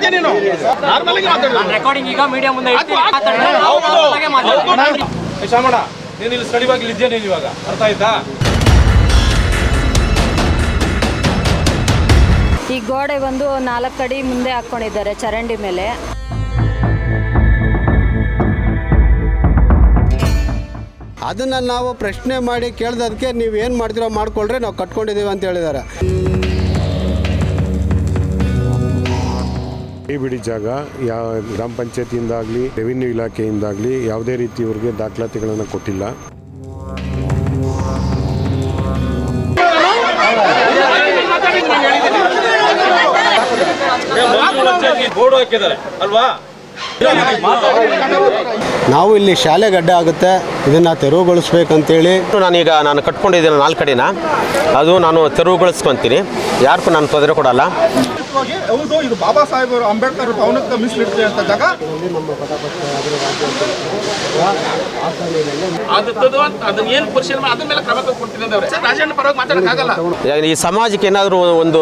ಮಾತಾಡ್ತೀಯ ನೀನು. ನಾರ್ಮಲ್ ಆಗಿ ರೆಕಾರ್ಡಿಂಗ್ ಈಗ ಮೀಡಿಯಾ ಮುಂದೆ ಶಾಮಣ್ಣ ನೀನು ಇಲ್ಲಿ ಸ್ಟಡಿ ಬಾಗಿಲು ಇದ್ಯಾ ನೀನು ಇವಾಗ? ಅರ್ಥ ಆಯ್ತಾ? ಈ ಗೋಡೆ ಬಂದು ನಾಲ್ಕು ಅಡಿ ಮುಂದೆ ಹಾಕ್ಕೊಂಡಿದ್ದಾರೆ ಚರಂಡಿ ಮೇಲೆ. ಅದನ್ನು ನಾವು ಪ್ರಶ್ನೆ ಮಾಡಿ ಕೇಳ್ದದಕ್ಕೆ ನೀವು ಏನು ಮಾಡ್ತೀರೋ ಮಾಡ್ಕೊಳ್ರಿ ನಾವು ಕಟ್ಕೊಂಡಿದ್ದೀವಿ ಅಂತ ಹೇಳಿದ್ದಾರೆ ಬಿಡಿ ಜಾಗ ಯಾವ ಗ್ರಾಮ ಪಂಚಾಯತಿಯಿಂದಾಗಲಿ, ರೆವಿನ್ಯೂ ಇಲಾಖೆಯಿಂದಾಗಲಿ ಯಾವುದೇ ರೀತಿ ಇವ್ರಿಗೆ ದಾಖಲಾತಿಗಳನ್ನು ಕೊಟ್ಟಿಲ್ಲ. ನಾವು ಇಲ್ಲಿ ಶಾಲೆ ಗಡ್ಡೆ ಆಗುತ್ತೆ. ಇದನ್ನು ತೆರವುಗೊಳಿಸ್ಬೇಕಂತೇಳಿ. ನಾನೀಗ ನಾನು ಕಟ್ಕೊಂಡಿದ್ದೀನಿ ನಾಲ್ಕಡಿನ. ಕಡೆನ ಅದು ನಾನು ತೆರವುಗೊಳಿಸ್ಕೊಂತೀನಿ. ಯಾರಿಗೂ ನಾನು ತೊಂದರೆ ಕೊಡಲ್ಲ. ಹೋಗಿ, ಹೌದು ಇದು ಬಾಬಾ ಸಾಹೇಬ್ ಅವರು ಅಂಬೇಡ್ಕರ್ ಭವನಕ್ಕೆ ಮೀಸಲಿಡ್ತೀವಿ ಅಂತ ಜಾಗ ಈ ಸಮಾಜಕ್ಕೆ ಏನಾದರೂ ಒಂದು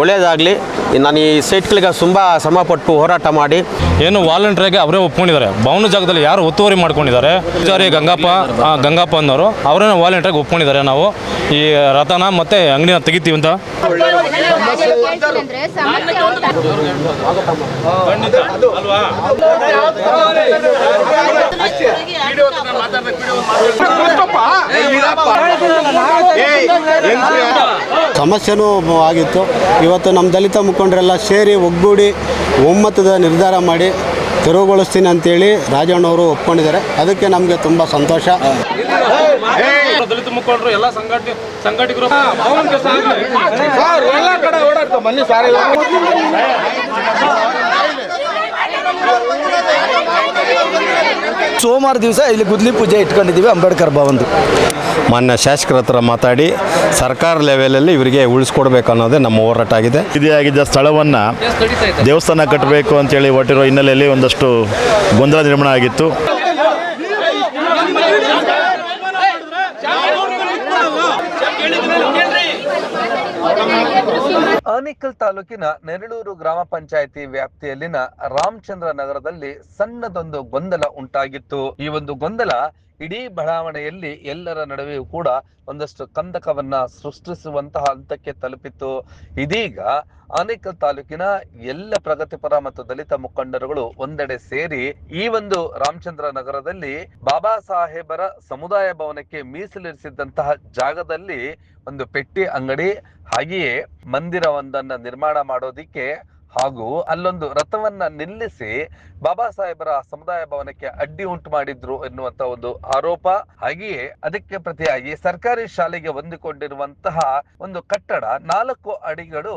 ಒಳ್ಳೆಯದಾಗಲಿ ನಾನು ಈ ಸೈಟ್ಗಳಿಗೆ ತುಂಬ ಶ್ರಮಪಟ್ಟು ಹೋರಾಟ ಮಾಡಿ ಏನು ವಾಲಂಟಿಯರ್ಗೆ ಅವರೇ ಒಪ್ಕೊಂಡಿದ್ದಾರೆ ಭವನ ಜಾಗದಲ್ಲಿ ಯಾರು ಒತ್ತುವರಿ ಮಾಡ್ಕೊಂಡಿದ್ದಾರೆ ಪೂಜಾರಿ ಗಂಗಪ್ಪ ಆ, ಗಂಗಪ್ಪ ಅನ್ನೋರು ಅವರೇನೋ ವಾಲಂಟಿಯರ್ಗೆ ಒಪ್ಕೊಂಡಿದ್ದಾರೆ ನಾವು ಈ ರಥನ ಮತ್ತೆ ಅಂಗಡಿನ ತೆಗಿತೀವಿ ಅಂತ ಸಮಸ್ಯೆನೂ ಆಗಿತ್ತು. ಇವತ್ತು ನಮ್ಮ ದಲಿತ ಮುಖಂಡರೆಲ್ಲ ಸೇರಿ ಒಗ್ಗೂಡಿ ಒಮ್ಮತದ ನಿರ್ಧಾರ ಮಾಡಿ ತೆರವುಗೊಳಿಸ್ತೀನಿ ಅಂತೇಳಿ ರಾಜಣ್ಣವರು ಒಪ್ಕೊಂಡಿದ್ದಾರೆ. ಅದಕ್ಕೆ ನಮಗೆ ತುಂಬ ಸಂತೋಷ. ದಲಿತ ಮುಖಂಡರು ಎಲ್ಲ ಸಂಘಟನೆ ಸಂಘಟಕರು ಭವನಕ್ಕೆ ಸಾಗಲಿ. ಸರ್ ಎಲ್ಲ ಕಡೆ ಓಡಾಡ್ತಾವ ಬನ್ನಿ ಸಾರಿ ಸೋಮವಾರ ದಿವಸ ಇಲ್ಲಿ ಗುದ್ಲಿ ಪೂಜೆ ಇಟ್ಕೊಂಡಿದ್ದೀವಿ ಅಂಬೇಡ್ಕರ್ ಭವನ್ದು. ಮಾನ್ಯ ಶಾಸಕರ ಹತ್ರ ಮಾತಾಡಿ ಸರ್ಕಾರ ಲೆವೆಲಲ್ಲಿ ಇವರಿಗೆ ಉಳಿಸ್ಕೊಡ್ಬೇಕು ಅನ್ನೋದೇ ನಮ್ಮ ಹೋರಾಟ ಆಗಿದೆ. ಆಗಿದ್ದ ಸ್ಥಳವನ್ನು ದೇವಸ್ಥಾನ ಕಟ್ಟಬೇಕು ಅಂತೇಳಿ ಹೊಟ್ಟಿರೋ ಹಿನ್ನೆಲೆಯಲ್ಲಿ ಒಂದಷ್ಟು ಗೊಂದಲ ನಿರ್ಮಾಣ ಆಗಿತ್ತು. ಆನೇಕಲ್ ತಾಲೂಕಿನ ನೆರಳೂರು ಗ್ರಾಮ ಪಂಚಾಯಿತಿ ವ್ಯಾಪ್ತಿಯಲ್ಲಿನ ರಾಮಚಂದ್ರ ನಗರದಲ್ಲಿ ಸಣ್ಣದೊಂದು ಗೊಂದಲ ಉಂಟಾಗಿತ್ತು. ಈ ಒಂದು ಗೊಂದಲ ಇಡೀ ಬಡಾವಣೆಯಲ್ಲಿ ಎಲ್ಲರ ನಡುವೆಯೂ ಕೂಡ ಒಂದಷ್ಟು ಕಂದಕವನ್ನ ಸೃಷ್ಟಿಸುವಂತಹ ಹಂತಕ್ಕೆ ತಲುಪಿತ್ತು. ಇದೀಗ ಆನೇಕಲ್ ತಾಲೂಕಿನ ಎಲ್ಲ ಪ್ರಗತಿಪರ ಮತ್ತು ದಲಿತ ಮುಖಂಡರುಗಳು ಒಂದೆಡೆ ಸೇರಿ ಈ ಒಂದು ರಾಮಚಂದ್ರ ನಗರದಲ್ಲಿ ಬಾಬಾ ಸಾಹೇಬರ ಸಮುದಾಯ ಭವನಕ್ಕೆ ಮೀಸಲಿರಿಸಿದ್ದಂತಹ ಜಾಗದಲ್ಲಿ ಒಂದು ಪೆಟ್ಟಿ ಅಂಗಡಿ, ಹಾಗೆಯೇ ಮಂದಿರವೊಂದನ್ನ ನಿರ್ಮಾಣ ಮಾಡೋದಿಕ್ಕೆ ಹಾಗೂ ಅಲ್ಲೊಂದು ರಥವನ್ನ ನಿಲ್ಲಿಸಿ ಬಾಬಾ ಸಾಹೇಬರ ಸಮುದಾಯ ಭವನಕ್ಕೆ ಅಡ್ಡಿ ಉಂಟು ಮಾಡಿದ್ರು ಎನ್ನುವಂತಹ ಒಂದು ಆರೋಪ. ಹಾಗೆಯೇ ಅದಕ್ಕೆ ಪ್ರತಿಯಾಗಿ ಸರ್ಕಾರಿ ಶಾಲೆಗೆ ಹೊಂದಿಕೊಂಡಿರುವಂತಹ ಒಂದು ಕಟ್ಟಡ ನಾಲ್ಕು ಅಡಿಗಳು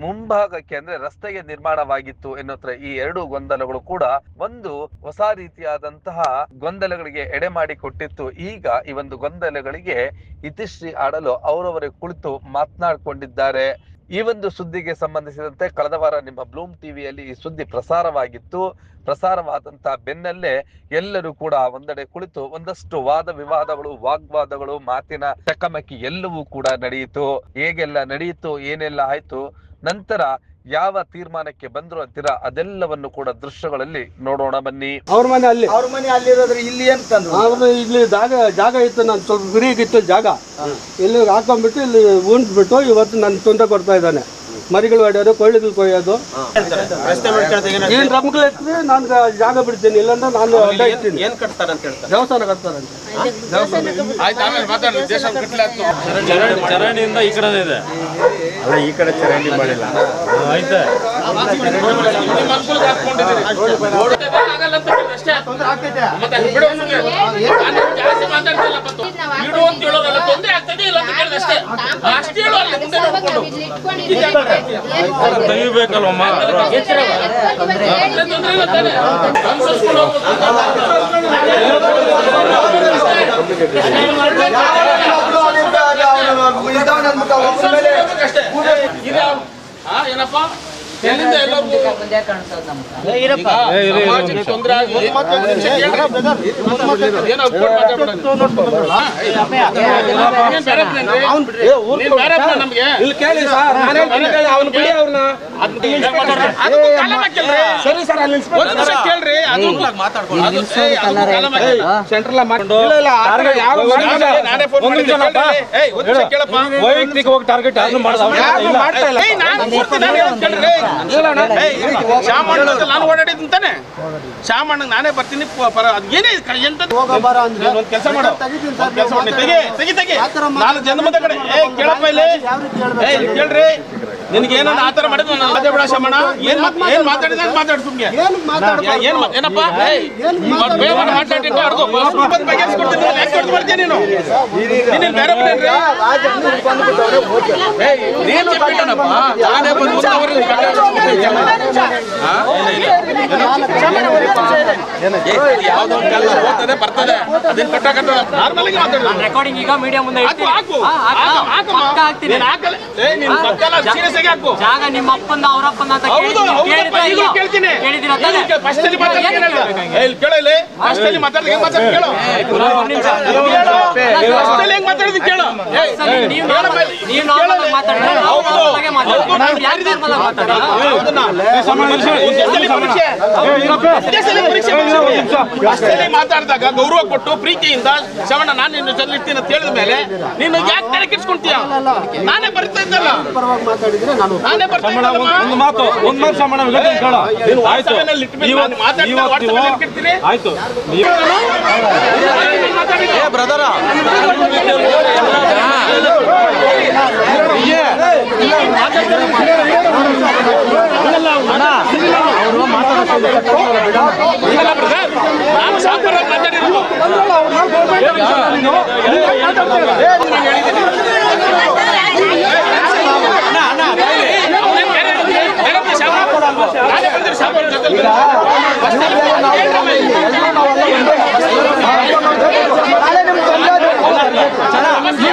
ಮುಂಭಾಗಕ್ಕೆ ಅಂದ್ರೆ ರಸ್ತೆಗೆ ನಿರ್ಮಾಣವಾಗಿತ್ತು ಎನ್ನುತ್ತರ ಈ ಎರಡು ಗೊಂದಲಗಳು ಕೂಡ ಒಂದು ಹೊಸ ರೀತಿಯಾದಂತಹ ಗೊಂದಲಗಳಿಗೆ ಎಡೆ ಮಾಡಿ ಕೊಟ್ಟಿತ್ತು ಈಗ ಈ ಒಂದು ಗೊಂದಲಗಳಿಗೆ ಇತಿಶ್ರೀ ಆಡಲು ಅವರವರೇ ಕುಳಿತು ಮಾತನಾಡಿಕೊಂಡಿದ್ದಾರೆ. ಈ ಒಂದು ಸುದ್ದಿಗೆ ಸಂಬಂಧಿಸಿದಂತೆ ಕಳೆದ ವಾರ ನಿಮ್ಮ ಬ್ಲೂಮ್ ಟಿವಿಯಲ್ಲಿ ಈ ಸುದ್ದಿ ಪ್ರಸಾರವಾಗಿತ್ತು. ಪ್ರಸಾರವಾದಂತಹ ಬೆನ್ನಲ್ಲೇ ಎಲ್ಲರೂ ಕೂಡ ಒಂದೆಡೆ ಕುಳಿತು ಒಂದಷ್ಟು ವಾದ ವಿವಾದಗಳು, ವಾಗ್ವಾದಗಳು, ಮಾತಿನ ಚಕಮಕಿ ಎಲ್ಲವೂ ಕೂಡ ನಡೆಯಿತು. ಹೇಗೆಲ್ಲ ನಡೆಯಿತು, ಏನೆಲ್ಲ ಆಯ್ತು, ನಂತರ ಯಾವ ತೀರ್ಮಾನಕ್ಕೆ ಬಂದ್ರು ಅಂತೀರಾ? ಅದೆಲ್ಲವನ್ನು ಕೂಡ ದೃಶ್ಯಗಳಲ್ಲಿ ನೋಡೋಣ ಬನ್ನಿ. ಅವ್ರ ಮನೆ ಅಲ್ಲಿ. ಅವ್ರ ಮನೆ ಅಲ್ಲಿರೋದ್ರೆ ಇಲ್ಲಿ ಏನ್ ತಂದ್ರು? ಅವ್ರು ಇಲ್ಲಿ ಜಾಗ ಜಾಗ ಇತ್ತು ನಾನು ಸ್ವಲ್ಪ ಫ್ರೀಗಿತ್ತು ಜಾಗ. ಇಲ್ಲಿ ಹಾಕೊಂಡ್ಬಿಟ್ಟು ಇಲ್ಲಿ ಉಂಟ್ಬಿಟ್ಟು ಇವತ್ತು ನನ್ನ ತೊಂದರೆ ಕೊಡ್ತಾ ಇದ್ದಾನೆ. ಮರಿಗಳು ಹೊಡೆಯೋದು ಕೊಳ್ಳಿಗಳು ಕೊಯ್ಯೋದು ಏನ್ ರಮಗಳು ಇರ್ತದೆ ನಾನು ಜಾಗ ಬಿಡ್ತೀನಿ ಇಲ್ಲಾಂದ್ರೆ ನಾನು ಅಡ್ಡ ಇರ್ತೀನಿ ಏನು ಕಟ್ತಾರೆ ಅಂತ ಹೇಳ್ತಾರೆ ದೇವಸ್ಥಾನ ಕಟ್ತಾರಂತೆ ಚರಂಡಿಯಿಂದ ಈ ಕಡೆ ಇದೆ ಅಲ್ಲ ಈ ಕಡೆ ಚರಂಡಿ ಮಾಡಿಲ್ಲ ಆಯ್ತಾ ಆಗ್ತದೆ ಇಲ್ಲ. ಅಷ್ಟೇ ತೆಗಿಬೇಕಲ್ವಮ್ಮ ಏನಪ್ಪ? ಎಲ್ಲಿಂದ ಎಲ್ಲರಿಗೂ ಈಗ ಸಮಾಜಕ್ಕೆ ತೊಂದ್ರೆ ಆಗಿ. ಏನೋ ಅಪ್ಕೊಂಡು ಮಾತಾಡ್ಬೇಡ ನಮ್ಗೆ ಇಲ್ಲಿ ಕೇಳಿ ಸರ್ ನಾನೇ ಕೇಳಿ ಅವ್ನು ಬಿಡಿ ಅವ್ರನ್ನ. ಸರಿ ಸರ್ ಅಲ್ಲಿ ಒಂದ್ ನಿಮಿಷ ಕೇಳ್ರಿ ಅದು. ಸೆಂಟ್ರಲ್ ಮಾಡ್ಕೊಂಡು ನಾನೇ- ಫೋನ್ ಕೇಳಪ್ಪ ವೈಯಕ್ತಿಕವಾಗಿ ಟಾರ್ಗೆಟ್ ಯಾರು ಮಾಡ್ತಾ ಇಲ್ಲ ಏಯ್, ನಾನು ಓಡಾಡಿದಂತಾನೆ ನಾನು ಹೇಳೋದ್ ಕೇಳ್ರಿ. ಏಯ್, ಶ್ಯಾಮಣ್ಣ ಅಂತ ನಾನು ಬರ್ತೀನಿ. ಪರ ಅದ್ ಏನೇ ಎಂತ ಒಂದ್ ಕೆಲಸ ಮಾಡು. ಕೆಲಸ ಮಾಡಿ. ತೆಗಿ ತೆಗಿ ತೆಗಿ. ನಾನು ಜನ್ಮದ ಕಡೆ. ಏ ಕೇಳಪ್ಪ ಇಲ್ಲಿ. ಏ ಕೇಳ್ರಿ. ನಿನಗೆ ಏನೋ ಆ ಥರ ಮಾಡಿದ್ರು ನಾನು ಅದೇ ಬಿಡ ಶ್ಯಾಮಣ್ಣ ಏನ್ ಮಾತ್- ಏನ್ ಮಾತಾಡಿದ ಅಂತ ಮಾತಾಡು ಸುಮ್ಗೆ. ಏನ್ ಏನಪ್ಪ? ಏಯ್ ಇವತ್ತು ಬೇಗ ಮಾತಾಡಿಟ್ಟು ಅರ್ದು ಬಂದು ಬಗೆಹರಿಸ್ಕೊಡ್ತೀನಿ ನಾನು ಯಾಕೆ ಕೊಡ್ತು ಬರ್ತೀನಿ ನೀನು? ನೀನು ಬೇರೆ ಬಿಡೇನ್ರಿ ಏಯ್ ನೀನು ಬಿಟ್ಟನಪ್ಪ ನಾನೇ ಬಂದು ಮುಂದುವರೆದು ಯಾವುದೋ ಒಂದು ಕೆಲಸ ಹೋಗ್ತದೆ ಬರ್ತದೆ. ಅದನ್ನ ಕಟ್ಟ ಕಟ್ಟ ನಾರ್ಮಲ್ ಆಗಿ ಮಾತಾಡೋದು ರೆಕಾರ್ಡಿಂಗ್ ಈಗ ಮೀಡಿಯಾ ಮುಂದೆ ಹಾಕು ಹಾಕು ಹಾ, ಹಾಕು. ಹಾಕು, ಹಾಕಮ್ಮ. ಪಕ್ಕ ಹಾಕ್ತೀನಿ. ನೀನ್ ಹಾಕಲ್ಲ. ಏ ನೀನ್ ಸೀರಿಯಸ್ ಹಾಕು ಜಾಗ ನಿಮ್ಮ ಅಪ್ಪಂದ ಅವರಪ್ಪಂದ ಅಂತ ಹೌದು ಕೇಳಿದ್ದೀನಿ. ಹೌದಪ್ಪ ಈಗಲೂ ಕೇಳ್ತೀನಿ ಕೇಳಿದ್ದೀರಾ ತಾನೇ? ಫಸ್ಟ್ ಅಲ್ಲಿ ಮಾತಾಡಿ ಏನು ಇಲ್ಲಿ ಕೇಳು ಇಲ್ಲಿ ಫಸ್ಟ್ ಅಲ್ಲಿ ಮಾತಾಡಿ ಹೆಂಗ್ ಕೇಳು. ಫಸ್ಟ್ ಅಲ್ಲಿ ಹೆಂಗ್ ನೀವು ಮಾತಾಡಿದ್ರೆ ಮಾತಾಡೋದು. ಮಾತಾಡೋದು? ಮಾತಾಡಿದಾಗ ಗೌರವ ಕೊಟ್ಟು ಪ್ರೀತಿಯಿಂದ ಶ್ರವಣ ನಾನು ನಿನ್ನ ಜೊತೆ ಇರ್ತೀನಿ ಅಂತ ಹೇಳಿದ ಮೇಲೆ ನೀನು ಯಾಕೆ ತಲೆ ಕೆಡ್ಸ್ಕೊಂತೀಯ ನಾನೇ ಬರ್ತಾ ಇದ್ದಲ್ಲ ಪರವಾಗಿ ಮಾತಾಡಿದ್ರೆ ನಾನು. ಒಂದು ಮಾತು ಒಂದು ಮಾತು ಕೇಳು. ಆಯ್ತು. ವಾಟ್ಸಪ್ನಲ್ಲಿ ಇಟ್ಬಿಟ್ಟು ನಾನು ಮಾತಾಡ್ತಾ ಇವತ್ತು ವಾಟ್ಸಪ್ಪಲ್ಲಿ ನೀವು- ಇಟ್ಬಿಡ್ತೀನಿ. ಆಯ್ತು ನೀವು ಮಾತಾಡಿದ್ದು. ಬ್ರದರ ಇಲ್ಲ ಬ್ರದರ್, ನಾನು ಸಾಂಪ್ರದಾಯಿಕ ಮಾತಾಡಿರೋದು. ನಾನು ಹೇಳಿದ್ದೀನಿ. ಅವ್ನೇನ್ ಬೇರೆ ಬೇರೆ ದೇಶ ಅಲ್ಲ. ನಾನೇ ಬಂದಿರೋ ಶಾಪ ಜೊತೆಲಿ. ನೀವು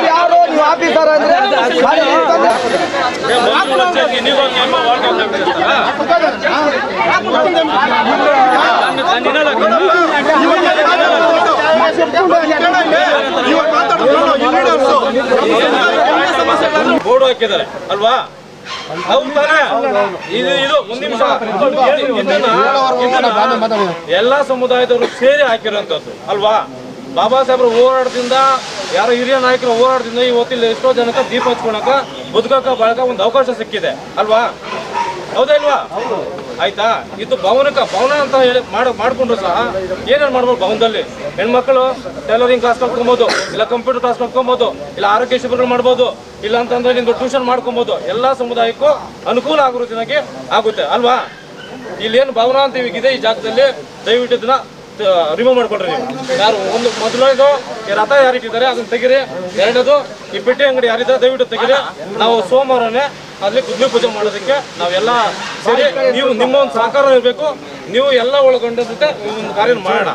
ಯಾರು ನೀವು ಆಫೀಸರ್ ಅಂದ್ರೆ ಬೋರ್ಡ್ ಹಾಕಿದ್ದಾರೆ ಅಲ್ವಾ? ಇದು ಇದು ಒಂದು ನಿಮಿಷ. ಇದನ್ನ ಸಮುದಾಯದವರು ಸೇರಿ ಹಾಕಿರೋಂಥದ್ದು ಅಲ್ವಾ? ಬಾಬಾ ಸಾಹೇಬ್ರ ಹೋರಾಟದಿಂದ, ಯಾರೋ ಹಿರಿಯ ನಾಯಕರ ಹೋರಾಟದಿಂದ ಇವತ್ತಿಲ್ಲ ಎಷ್ಟೋ ಜನಕ್ಕೆ ದೀಪ ಹಚ್ಕೊಳಕ ಬದುಕಕ್ಕ ಬಳಕ ಒಂದು ಅವಕಾಶ ಸಿಕ್ಕಿದೆ, ಅಲ್ವಾ? ಹೌದಾ ಇಲ್ವಾ? ಆಯ್ತಾ? ಇದು ಭವನಕ ಭವನ ಅಂತ ಹೇಳಿ ಮಾಡ, ಮಾಡ್ಕೊಂಡ್ರು ಸಹ. ಏನೇನು ಮಾಡ್ಬೋದು ಭವನದಲ್ಲಿ? ಹೆಣ್ಮಕ್ಳು ಟೈಲರಿಂಗ್ ಕ್ಲಾಸ್ ಕಲ್ತ್ಕೊಬೋದು ಇಲ್ಲ ಕಂಪ್ಯೂಟರ್ ಕ್ಲಾಸ್ ಕಲ್ತ್ಕೊಬೋದು ಇಲ್ಲ ಆರೋಗ್ಯ ಶಿಬಿರಗಳು ಮಾಡ್ಬೋದು, ಇಲ್ಲ ಅಂತಂದ್ರೆ ನಿಮ್ಗೆ ಟ್ಯೂಷನ್ ಮಾಡ್ಕೊಬೋದು. ಎಲ್ಲ ಸಮುದಾಯಕ್ಕೂ ಅನುಕೂಲ ಆಗೋ ದಿನಕ್ಕೆ ಆಗುತ್ತೆ, ಅಲ್ವಾ? ಇಲ್ಲೇನು ಭವನ ಅಂತ ಇದೆ ಈ ಜಾಗದಲ್ಲಿ, ದಯವಿಟ್ಟು ಇದನ್ನ ರಿಮೂವ್ ಮಾಡ್ಕೊಳ್ರಿ ನೀವು. ಯಾರು ಒಂದು ಮೊದಲನೇದು ರಥ ಯಾರಿಟ್ಟಿದ್ದಾರೆ ಅದನ್ನ ತೆಗೀರಿ. ಎರಡನೇದು, ಈ ಪೆಟ್ಟಿ ಅಂಗಡಿ ಯಾರಿದ್ದಾರೆ ದಯವಿಟ್ಟು ತೆಗೀರಿ. ನಾವು ಸೋಮವಾರನೇ ಅಲ್ಲಿ ಗುದ್ಲಿ ಪೂಜೆ ಮಾಡೋದಕ್ಕೆ ನಾವೆಲ್ಲ ಸರಿ ನೀವು ನಿಮ್ಮ ಒಂದು ಸಹಕಾರ ಇರಬೇಕು, ನೀವು ಎಲ್ಲ ಒಳಗೊಂಡಂತೆ ಒಂದು ಕಾರ್ಯ ಮಾಡೋಣ.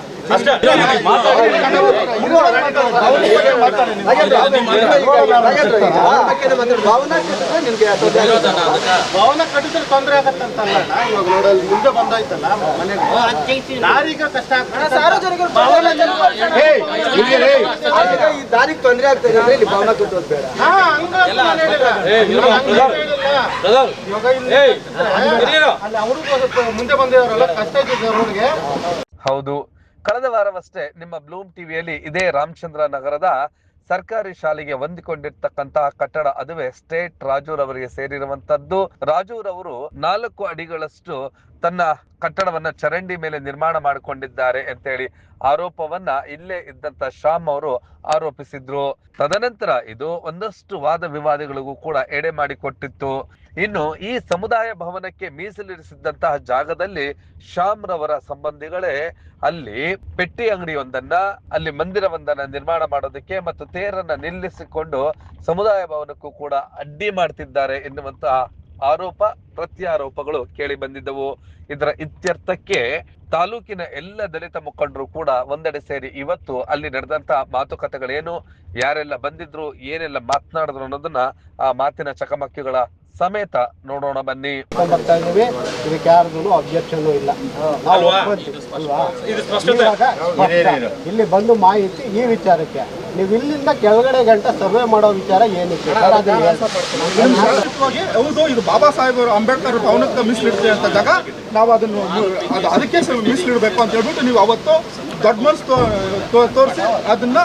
ಭಾವನಾ ಕಟ್ಟಿದ್ರೆ ನಿಮ್ಗೆ ತೊಂದ್ರೆ ಆಗುತ್ತೆ. ಭವನ ಕಟ್ಟಿದ್ರೆ ತೊಂದರೆ ಆಗತ್ತಂತಲ್ಲ ಇವಾಗ ನೋಡಲ್ಲಿ ಮುಂದೆ ಬಂದಾಯ್ತಲ್ಲ ಮನೆಗೆ. ದಾರಿಗ ಕಷ್ಟ ಸಾರ್ವಜನಿಕರು ಭವನ ಏಯ್, ಇಲ್ಲಿ ರೇ. ಈ ದಾರಿಗೆ ತೊಂದರೆ ಆಗ್ತದೆ ಅಂದ್ರೆ ಇಲ್ಲಿ ಭವನ ಕಟ್ಟೋದು ಬೇಡ. ಅಲ್ಲಿ ಅವರು ಮುಂದೆ ಬಂದಿರೋರಲ್ಲ ಕಷ್ಟ ಇದ್ದಿದ್ದು ಅವ್ರಿಗೆ ಹೌದು. ಕಳೆದ ವಾರವಷ್ಟೇ ನಿಮ್ಮ ಬ್ಲೂಮ್ ಟಿವಿಯಲ್ಲಿ ಇದೇ ರಾಮಚಂದ್ರ ನಗರದ ಸರ್ಕಾರಿ ಶಾಲೆಗೆ ಹೊಂದಿಕೊಂಡಿರ್ತಕ್ಕಂತಹ ಕಟ್ಟಡ ಅದುವೇ ಸ್ಟೇಟ್ ರಾಜೂರವರಿಗೆ ಸೇರಿರುವಂತದ್ದು ರಾಜೂರವರು ನಾಲ್ಕು ಅಡಿಗಳಷ್ಟು ತನ್ನ ಕಟ್ಟಡವನ್ನ ಚರಂಡಿ ಮೇಲೆ ನಿರ್ಮಾಣ ಮಾಡಿಕೊಂಡಿದ್ದಾರೆ ಅಂತ ಹೇಳಿ ಆರೋಪವನ್ನ ಇಲ್ಲೇ ಇದ್ದಂತ ಶ್ಯಾಮ್ ಅವರು ಆರೋಪಿಸಿದ್ರು. ತದನಂತರ ಇದು ಒಂದಷ್ಟು ವಾದ ವಿವಾದಗಳಿಗೂ ಕೂಡ ಎಡೆ ಮಾಡಿಕೊಟ್ಟಿತ್ತು. ಇನ್ನು ಈ ಸಮುದಾಯ ಭವನಕ್ಕೆ ಮೀಸಲಿರಿಸಿದ್ದಂತಹ ಜಾಗದಲ್ಲಿ ಶ್ಯಾಮ್ ರವರ ಸಂಬಂಧಿಗಳೇ ಅಲ್ಲಿ ಪೆಟ್ಟಿ ಅಂಗಡಿಯೊಂದನ್ನ, ಅಲ್ಲಿ ಮಂದಿರವೊಂದನ್ನ ನಿರ್ಮಾಣ ಮಾಡೋದಕ್ಕೆ ಮತ್ತು ತೇರನ್ನ ನಿಲ್ಲಿಸಿಕೊಂಡು ಸಮುದಾಯ ಭವನಕ್ಕೂ ಕೂಡ ಅಡ್ಡಿ ಮಾಡ್ತಿದ್ದಾರೆ ಎನ್ನುವಂತಹ ಆರೋಪ, ಪ್ರತ್ಯಾರೋಪಗಳು ಕೇಳಿ ಬಂದಿದ್ದವು. ಇದರ ಇತ್ಯರ್ಥಕ್ಕೆ ತಾಲೂಕಿನ ಎಲ್ಲ ದಲಿತ ಮುಖಂಡರು ಕೂಡ ಒಂದೆಡೆ ಸೇರಿ ಇವತ್ತು ಅಲ್ಲಿ ನಡೆದಂತ ಮಾತುಕತೆಗಳೇನು, ಯಾರೆಲ್ಲ ಬಂದಿದ್ರು, ಏನೆಲ್ಲ ಮಾತನಾಡಿದ್ರು ಅನ್ನೋದನ್ನ ಆ ಮಾತಿನ ಚಕಮಕಿಗಳ ಸಮೇತ ನೋಡೋಣ ಬನ್ನಿ. ಬರ್ತಾ ಇದೀವಿ ಇದಕ್ಕೆ ಯಾರ್ದು ಅಬ್ಜೆಕ್ಷನ್ ಇಲ್ಲ. ನಾವು ಅಲ್ವಾ? ಒಪ್ಕೊಳ್ತೀವಿ, ಅಲ್ವಾ? ಇದು ಸ್ಪಷ್ಟತೆ. ಇವಾಗ ಸ್ಪಷ್ಟ. ಇಲ್ಲಿ ಬಂದು ಮಾಹಿತಿ ಈ ವಿಚಾರಕ್ಕೆ. ನೀವು ಇಲ್ಲಿಂದ ಕೆಳಗಡೆ ಗಂಟ ಸರ್ವೆ ಮಾಡೋ ವಿಚಾರ ಏನಕ್ಕೆ? ಸರ್. ಹೌದು ಇದು ಬಾಬಾ ಸಾಹೇಬ್ ಅವರು ಅಂಬೇಡ್ಕರ್ ಭವನಕ್ಕೆ ಮೀಸಲಿಡ್ತೀವಿ ಅಂತ ಜಾಗ ನಾವು ಅದನ್ನು ಅದು ಅದಕ್ಕೆ ಸ್ವಲ್ಪ ಮೀಸಲಿಡಬೇಕು ಅಂತ ಹೇಳ್ಬಿಟ್ಟು ನೀವು ಅವತ್ತು ದೊಡ್ಡ ಮನ್ಸ್ ತೋರಿಸಿ ಅದನ್ನ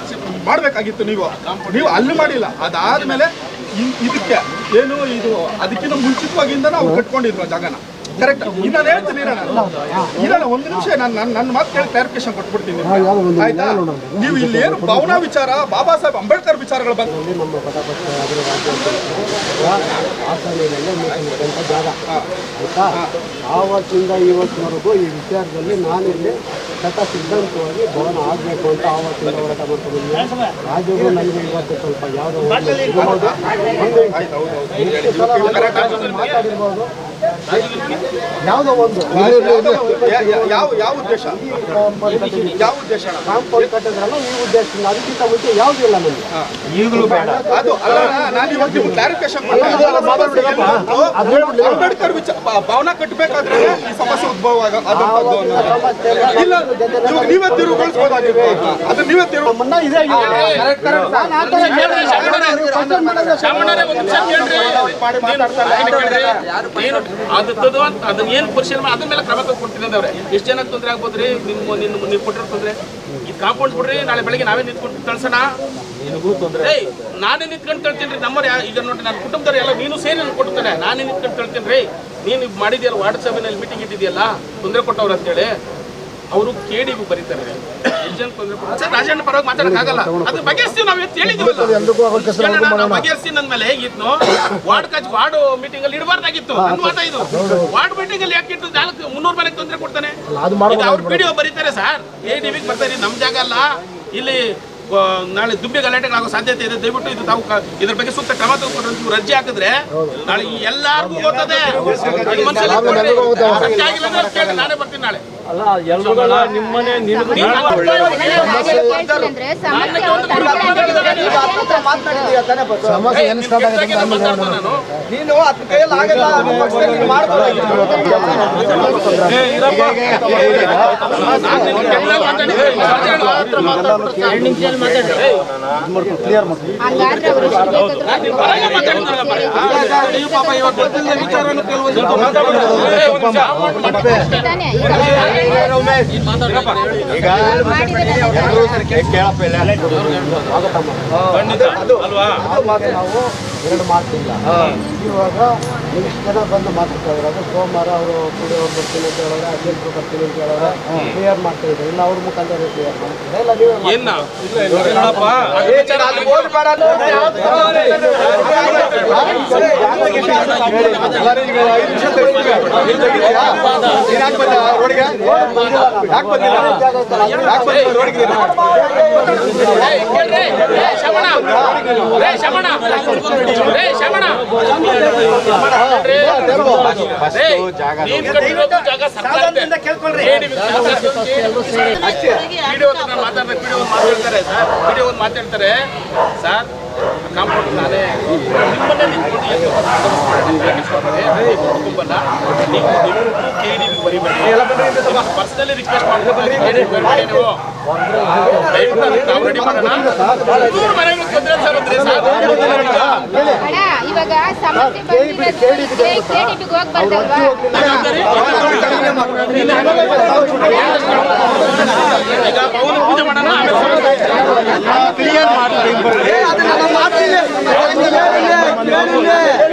ಮಾಡಬೇಕಾಗಿತ್ತು ನೀವು. ನೀವು ಅಲ್ಲಿ ಮಾಡಿಲ್ಲ. ಅದಾದ್ಮೇಲೆ ಇದಕ್ಕೆ ಏನು ಇದು ಅದಕ್ಕಿಂತ ಮುಂಚಿತವಾಗಿಂದ ನಾವು ಕಟ್ಕೊಂಡಿದ್ವಿ ಜಾಗನ. ಕರೆಕ್ಟ್ ಇದನ್ನ ಹೇಳ್ತೀನಿ ಇರೋಣ ಒಂದು ನಿಮಿಷ ನಾನು ನನ್ನ ನನ್ನ ಮಾತು ಕೇಳಿ ಕ್ಲಾರಿಫಿಕೇಶನ್ ಕೊಟ್ಬಿಡ್ತೀನಿ ಆಯ್ತಾ? ನೀವು ಇಲ್ಲಿ ಏನು ಭಾವನಾ ವಿಚಾರ ಬಾಬಾ ಸಾಹೇಬ್ ಅಂಬೇಡ್ಕರ್ ವಿಚಾರಗಳು ಬಂದು ಇಲ್ಲಿ ನಮ್ಮ ಜಾಗ. ಆಯ್ತಾ? ಆವತ್ತಿಂದ ಇವತ್ತಿನವರೆಗೂ ಈ ವಿಚಾರದಲ್ಲಿ ನಾನಿಲ್ಲಿ ಸತ ಸಿದ್ಧಾಂತವಾಗಿ ಭವನ ಆಗಬೇಕು ಅಂತ ಆವತ್ತಿಂದ ಹೋರಾಟ ಮಾಡ್ಕೊಂಡಿದ್ದೀನಿ ರಾಜ್ಯಗಳು ನನಗೆ ಇವತ್ತು ಸ್ವಲ್ಪ ಯಾವುದೋ ಮಾತಾಡಿರ್ಬೋದು? ಯಾವುದೋ ಒಂದು ಯಾ- ಯಾ- ಯಾವ ಯಾವ ಉದ್ದೇಶ ಯಾವ ಉದ್ದೇಶ ಅಣ್ಣ? ಕಾಂಪೌಂಡ್ ಕಟ್ಟಿದ್ರಲ್ಲ ಈ ಉದ್ದೇಶದಿಂದ ಅದಕ್ಕಿಂತ ಮುಂಚೆ ಯಾವುದೂ ಇಲ್ಲ ನನಗೆ ಅದು ಅಲ್ಲ ನಾನು ಇವಾಗ ಕ್ಲಾರಿಫಿಕೇಶನ್ ಅಂಬೇಡ್ಕರ್ ವಿಚಾರ ಭವನ ಕಟ್ಟಬೇಕಾದ್ರೆ ಈ ಸಮಸ್ಯೆ ಉದ್ಭವ ಆದಂತದ್ದು. ಇಲ್ಲ ಇವಾಗ ನೀವೇ ಅದು ನೀವೇ ಇದೇ ಅದನ್ನ ಏನು ಪರಿಶೀಲನೆ ಮಾಡಿ ಅದ್ರ ಮೇಲೆ ಕ್ರಮ ತಗೊಂಡ್ತೀನಿ ಅಂದವ್ರೆ ಎಷ್ಟು ಜನ ತೊಂದರೆ ಆಗ್ಬೋದ್ರಿ? ನಿಮ್ಮ ನಿನ್ನ ನೀವು ಕೊಟ್ಟಿರೋ ತೊಂದರೆ. ಈ ಕಾಂಪೌಂಡ್ ಬಿಡ್ರಿ ನಾಳೆ ಬೆಳಗ್ಗೆ ನಾವೇ ನಿಂತ್ಕೊಂಡು ಕಳ್ಸೋಣ. ಏಯ್ ನಾನೇ ನಿಂತ್ಕೊಂಡು ತಳ್ತೀನಿ ರೀ ಈಗ ನೋಡಿ ನನ್ನ ಕುಟುಂಬದವ್ರು ಎಲ್ಲ ನೀನು ಸೇರಿ ನಾನು ಕೊಡ್ತಾನೆ ನಾನೇ ನಿಂತ್ಕೊಂಡು ತಳ್ತೀನಿ ರೀ ನೀನು ಮಾಡಿದ್ಯಲ್ಲ ವಾರ್ಡ್ ಸಭೆನಲ್ಲಿ ಮೀಟಿಂಗ್ ಇಟ್ಟಿದ್ಯಲ್ಲ ತೊಂದರೆ ಕೊಟ್ಟವ್ರು ಅಂತೇಳಿ. ಅವರು ಕೆ ಡಿ ಬರೀತಾರೆ. ಸರ್ ರಾಜಣ್ಣ ಪರವಾಗಿ ಮಾತಾಡಕ್ಕಾಗಲ್ಲ ಅದು ಬಗೆಹರಿಸ್ತೀವಿ ನಾವು ನಾವು ಬಗೆಹರಿಸ್ತೀನಿ ಅಂದ್ಮೇಲೆ ಇದ್ನು ವಾರ್ಡ್ ಕಚ್ ವಾರ್ಡ್ ಮೀಟಿಂಗ್ ಅಲ್ಲಿ ಇಡಬಾರ್ದಾಗಿತ್ತು ಮಾತ ಇದು. ವಾರ್ಡ್ ಮೀಟಿಂಗ್ ಅಲ್ಲಿ ಯಾಕೆ ಇಟ್ಟು ನಾಲ್ಕು ಮುನ್ನೂರು ಮನೆಗೆ ತೊಂದರೆ ಕೊಡ್ತಾನೆ? ಅವ್ರ ವಿಡಿಯೋ ಬರೀತಾರೆ ಸರ್. ಎ ಟಿವಿಗೆ ಬರ್ತಾರೆ. ನಮ್ ಜಾಗ ಅಲ್ಲ. ಇಲ್ಲಿ ನಾಳೆ ದುಬ್ಬಿ ಗಲಾಟೆಗಳಾಗೋ ಸಾಧ್ಯತೆ ಇದೆ. ದಯವಿಟ್ಟು ಇದು ತಾವು ಇದ್ರ ಬಗ್ಗೆ ಸೂಕ್ತ ಕ್ರಮ ತಗೊಂಡ್ರೆ ನೀವು ರಜೆ ಹಾಕಿದ್ರೆ ನಾಳೆ ಎಲ್ಲಾರ್ಗು ಓದ್ತದೆ ಕೇಳಿ ನಾನೇ ಬರ್ತೀನಿ ನಾಳೆ. ಅಲ್ಲ ಎಲ್ಲರೂ ನಿಮ್ಮನೆ ಸಮಸ್ಯೆ ಉಂಟಾಗಿದೆ. ಸಮಸ್ಯೆ ನಾನು ಕೈಯಲ್ಲಿ ಆಗಲ್ಲ ಅನ್ನೋ ಪಕ್ಷದಲ್ಲಿ ನೀನು ಮಾಡ್ಬೋದಾಗಿತ್ತು. ಹಂಗಾದ್ರೆ ಅವರು ತಾನೇ ಅಲ್ವಾ? ಆ ಮಾತು ನಾವು ಎರಡು ಮಾತಿಲ್ಲ ಇವಾಗ ಎಷ್ಟು ಜನ ಬಂದು ಮಾತಾಡ್ತಾರೆ ಅದು ಸೋಮವಾರ ಅವರು ಕುಡಿಯೋರು ಬರ್ತೀನಿ ಅಂತ ಹೇಳೋರೆ ಅಧ್ಯಕ್ಷರು ಬರ್ತೀನಿ ಅಂತ ಹೇಳೋರೆ ಕ್ಲಿಯರ್ ಮಾಡ್ತಾ ಇದ್ದಾರೆ ಇಲ್ಲ ಅವ್ರ ಮುಖಾಂತರ ಕ್ಲಿಯರ್ ಮಾಡ್ತಾರೆ ಇಲ್ಲ ನೀವೇ ಶಮಣ. ಮಾತಾಡ್ತಾರೆ ಸರ್ ವಿಡಿಯೋ ಒಂದು ಮಾತಾಡ್ತಾರೆ. ಸರ್ ಕಾಂಪೌಂಡ್ ನಾನೇ ನಿಮ್ಮನ್ನೇ ನಿಂತ್ಕೊಂಡು ಕುಟುಂಬನ ನೀವು ಕೆ ಡಿ ಪರ್ಸನಲಿ ರಿಕ್ವೆಸ್ಟ್ ಮಾಡ್ಕೊಂಡು ಬರಬೇಡಿ ನೀವು ನಾವು ರೆಡಿ ಮಾಡೋಣ ನೂರು ಮನೆಗಳು ತೊಂದರೆ ಸರ್ ಅಂದ್ರೆ ಸಾಕು ಇವಾಗ ಸಮಸ್ಯೆ ಹೋಗ್ಬಾರ್ದಲ್ವಾ ಈಗ ಪೂಜೆ ಮಾಡೋಣ ಆಮೇಲೆ ಸೋಮವಾರ ಬರ್ತಾರೆ ಏಯ್,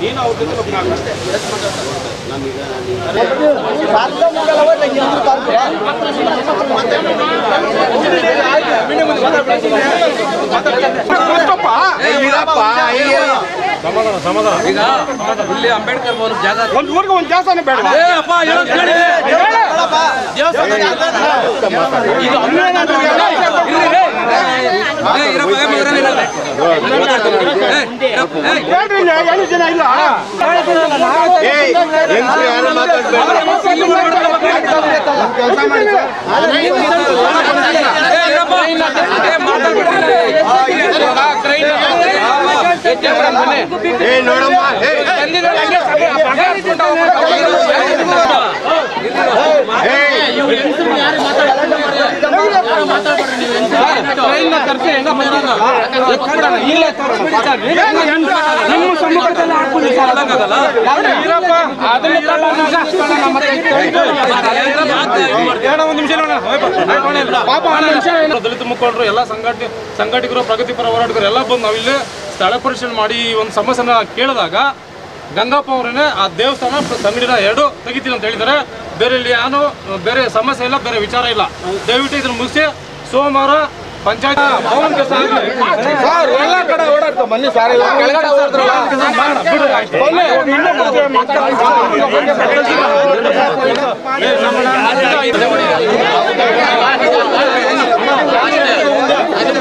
ನೀನು ಅವ್ರ ಜೊತೆ ಅಷ್ಟೇ ಸಮಾಧಾನ ಸಮಾಧಾನ ಈಗ ಇಲ್ಲಿ ಅಂಬೇಡ್ಕರ್ ಭವನ ಜಾಗ ಒಂದು ಊರಿಗೆ ಒಂದು ಜಾಸ್ತಿ ಬೇಡ ಅಪ್ಪ ಹೇಳೋದ್ ಕೇಳಿ. ಇದು ಅಂಬೇಡ್ಕರ್ ಭವನ. ದಲಿತ ಮುಖಂಡರು ಎಲ್ಲ ಸಂಘಟನೆ ಸಂಘಟಕರು ಪ್ರಗತಿಪರ ಹೋರಾಟಗಾರರು ಎಲ್ಲ ಬಂದು ನಾವಿಲ್ಲಿ ಸ್ಥಳ ಪರಿಶೀಲನೆ ಮಾಡಿ ಈ ಒಂದು ಸಮಸ್ಯೆನ ಕೇಳಿದಾಗ ಗಂಗಪ್ಪ ಅವರೇ ಆ ದೇವಸ್ಥಾನ ತಮಿಳಿನ ಎರಡು ತೆಗಿತೀನಿ ಅಂತ ಹೇಳಿದ್ದಾರೆ ಬೇರೆ ಇಲ್ಲಿ ಏನು ಬೇರೆ ಸಮಸ್ಯೆ ಇಲ್ಲ ಬೇರೆ ವಿಚಾರ ಇಲ್ಲ ದಯವಿಟ್ಟು ಇದನ್ನು ಮುಗಿಸಿ ಸೋಮವಾರ ಪಂಚಾಯತ್ ಎಲ್ಲ ಕಡೆ ಓಡಾಡ್ತಾವ ಬನ್ನಿ ಸರ್ ಇಲ್ಲ ಕೆಳಗಡೆ ಓಡಾಡ್ತಾರಲ್ಲ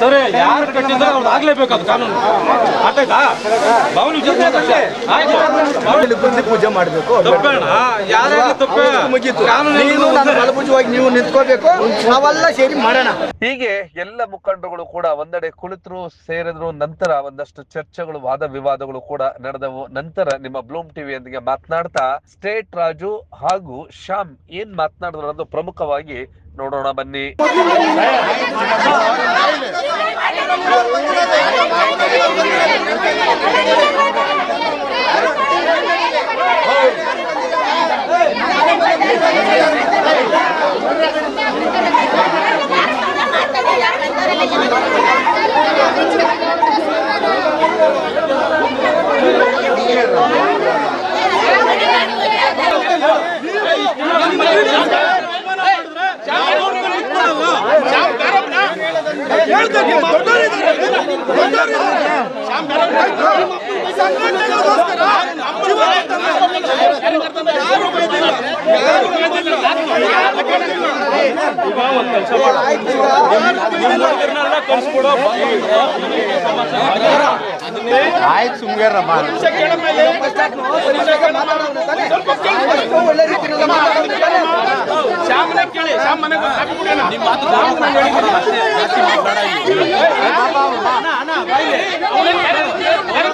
ಸರಿ ಯಾರು ಕಟ್ಟಿದ್ರೆ ಅವ್ರು ಆಗ್ಲೇಬೇಕು ಅದು ಕಾನೂನು. ಭವನ ಬಂದು ಪೂಜೆ ಮಾಡಬೇಕು. ಬಲಭುಜವಾಗಿ ನೀವು ನಿಂತ್ಕೋಬೇಕು. ನಾವೆಲ್ಲ ಸೇರಿ ಮಾಡೋಣ. ಹೀಗೆ ಎಲ್ಲ ಮುಖಂಡರುಗಳು ಕೂಡ ಒಂದೆಡೆ ಕುಳಿತರು ಸೇರಿದ್ರು. ನಂತರ ಒಂದಷ್ಟು ಚರ್ಚೆಗಳು ವಾದ ವಿವಾದಗಳು ಕೂಡ ನಡೆದವು. ನಂತರ ನಿಮ್ಮ ಬ್ಲೂಮ್ ಟಿವಿಯೊಂದಿಗೆ ಮಾತನಾಡ್ತಾ ಸ್ಟೇಟ್ ರಾಜು ಹಾಗೂ ಶ್ಯಾಮ್ ಏನ್ ಮಾತನಾಡಿದ್ರು ಅನ್ನೋದು ಪ್ರಮುಖವಾಗಿ ನೋಡೋಣ ಬನ್ನಿ ಹೇಳ್ತಾರೆ ಆಯ್ತು ಸುಮ್ಗಾರಮ್ಮ ಒಳ್ಳೆ ರೀತಿಯಿಂದ ಶ್ಯಾಮನೆ ಕೇಳಿ ಶ್ಯಾಮ್ ಮನೆಗೆ ಹೋಗಿ ಕಾಫಿ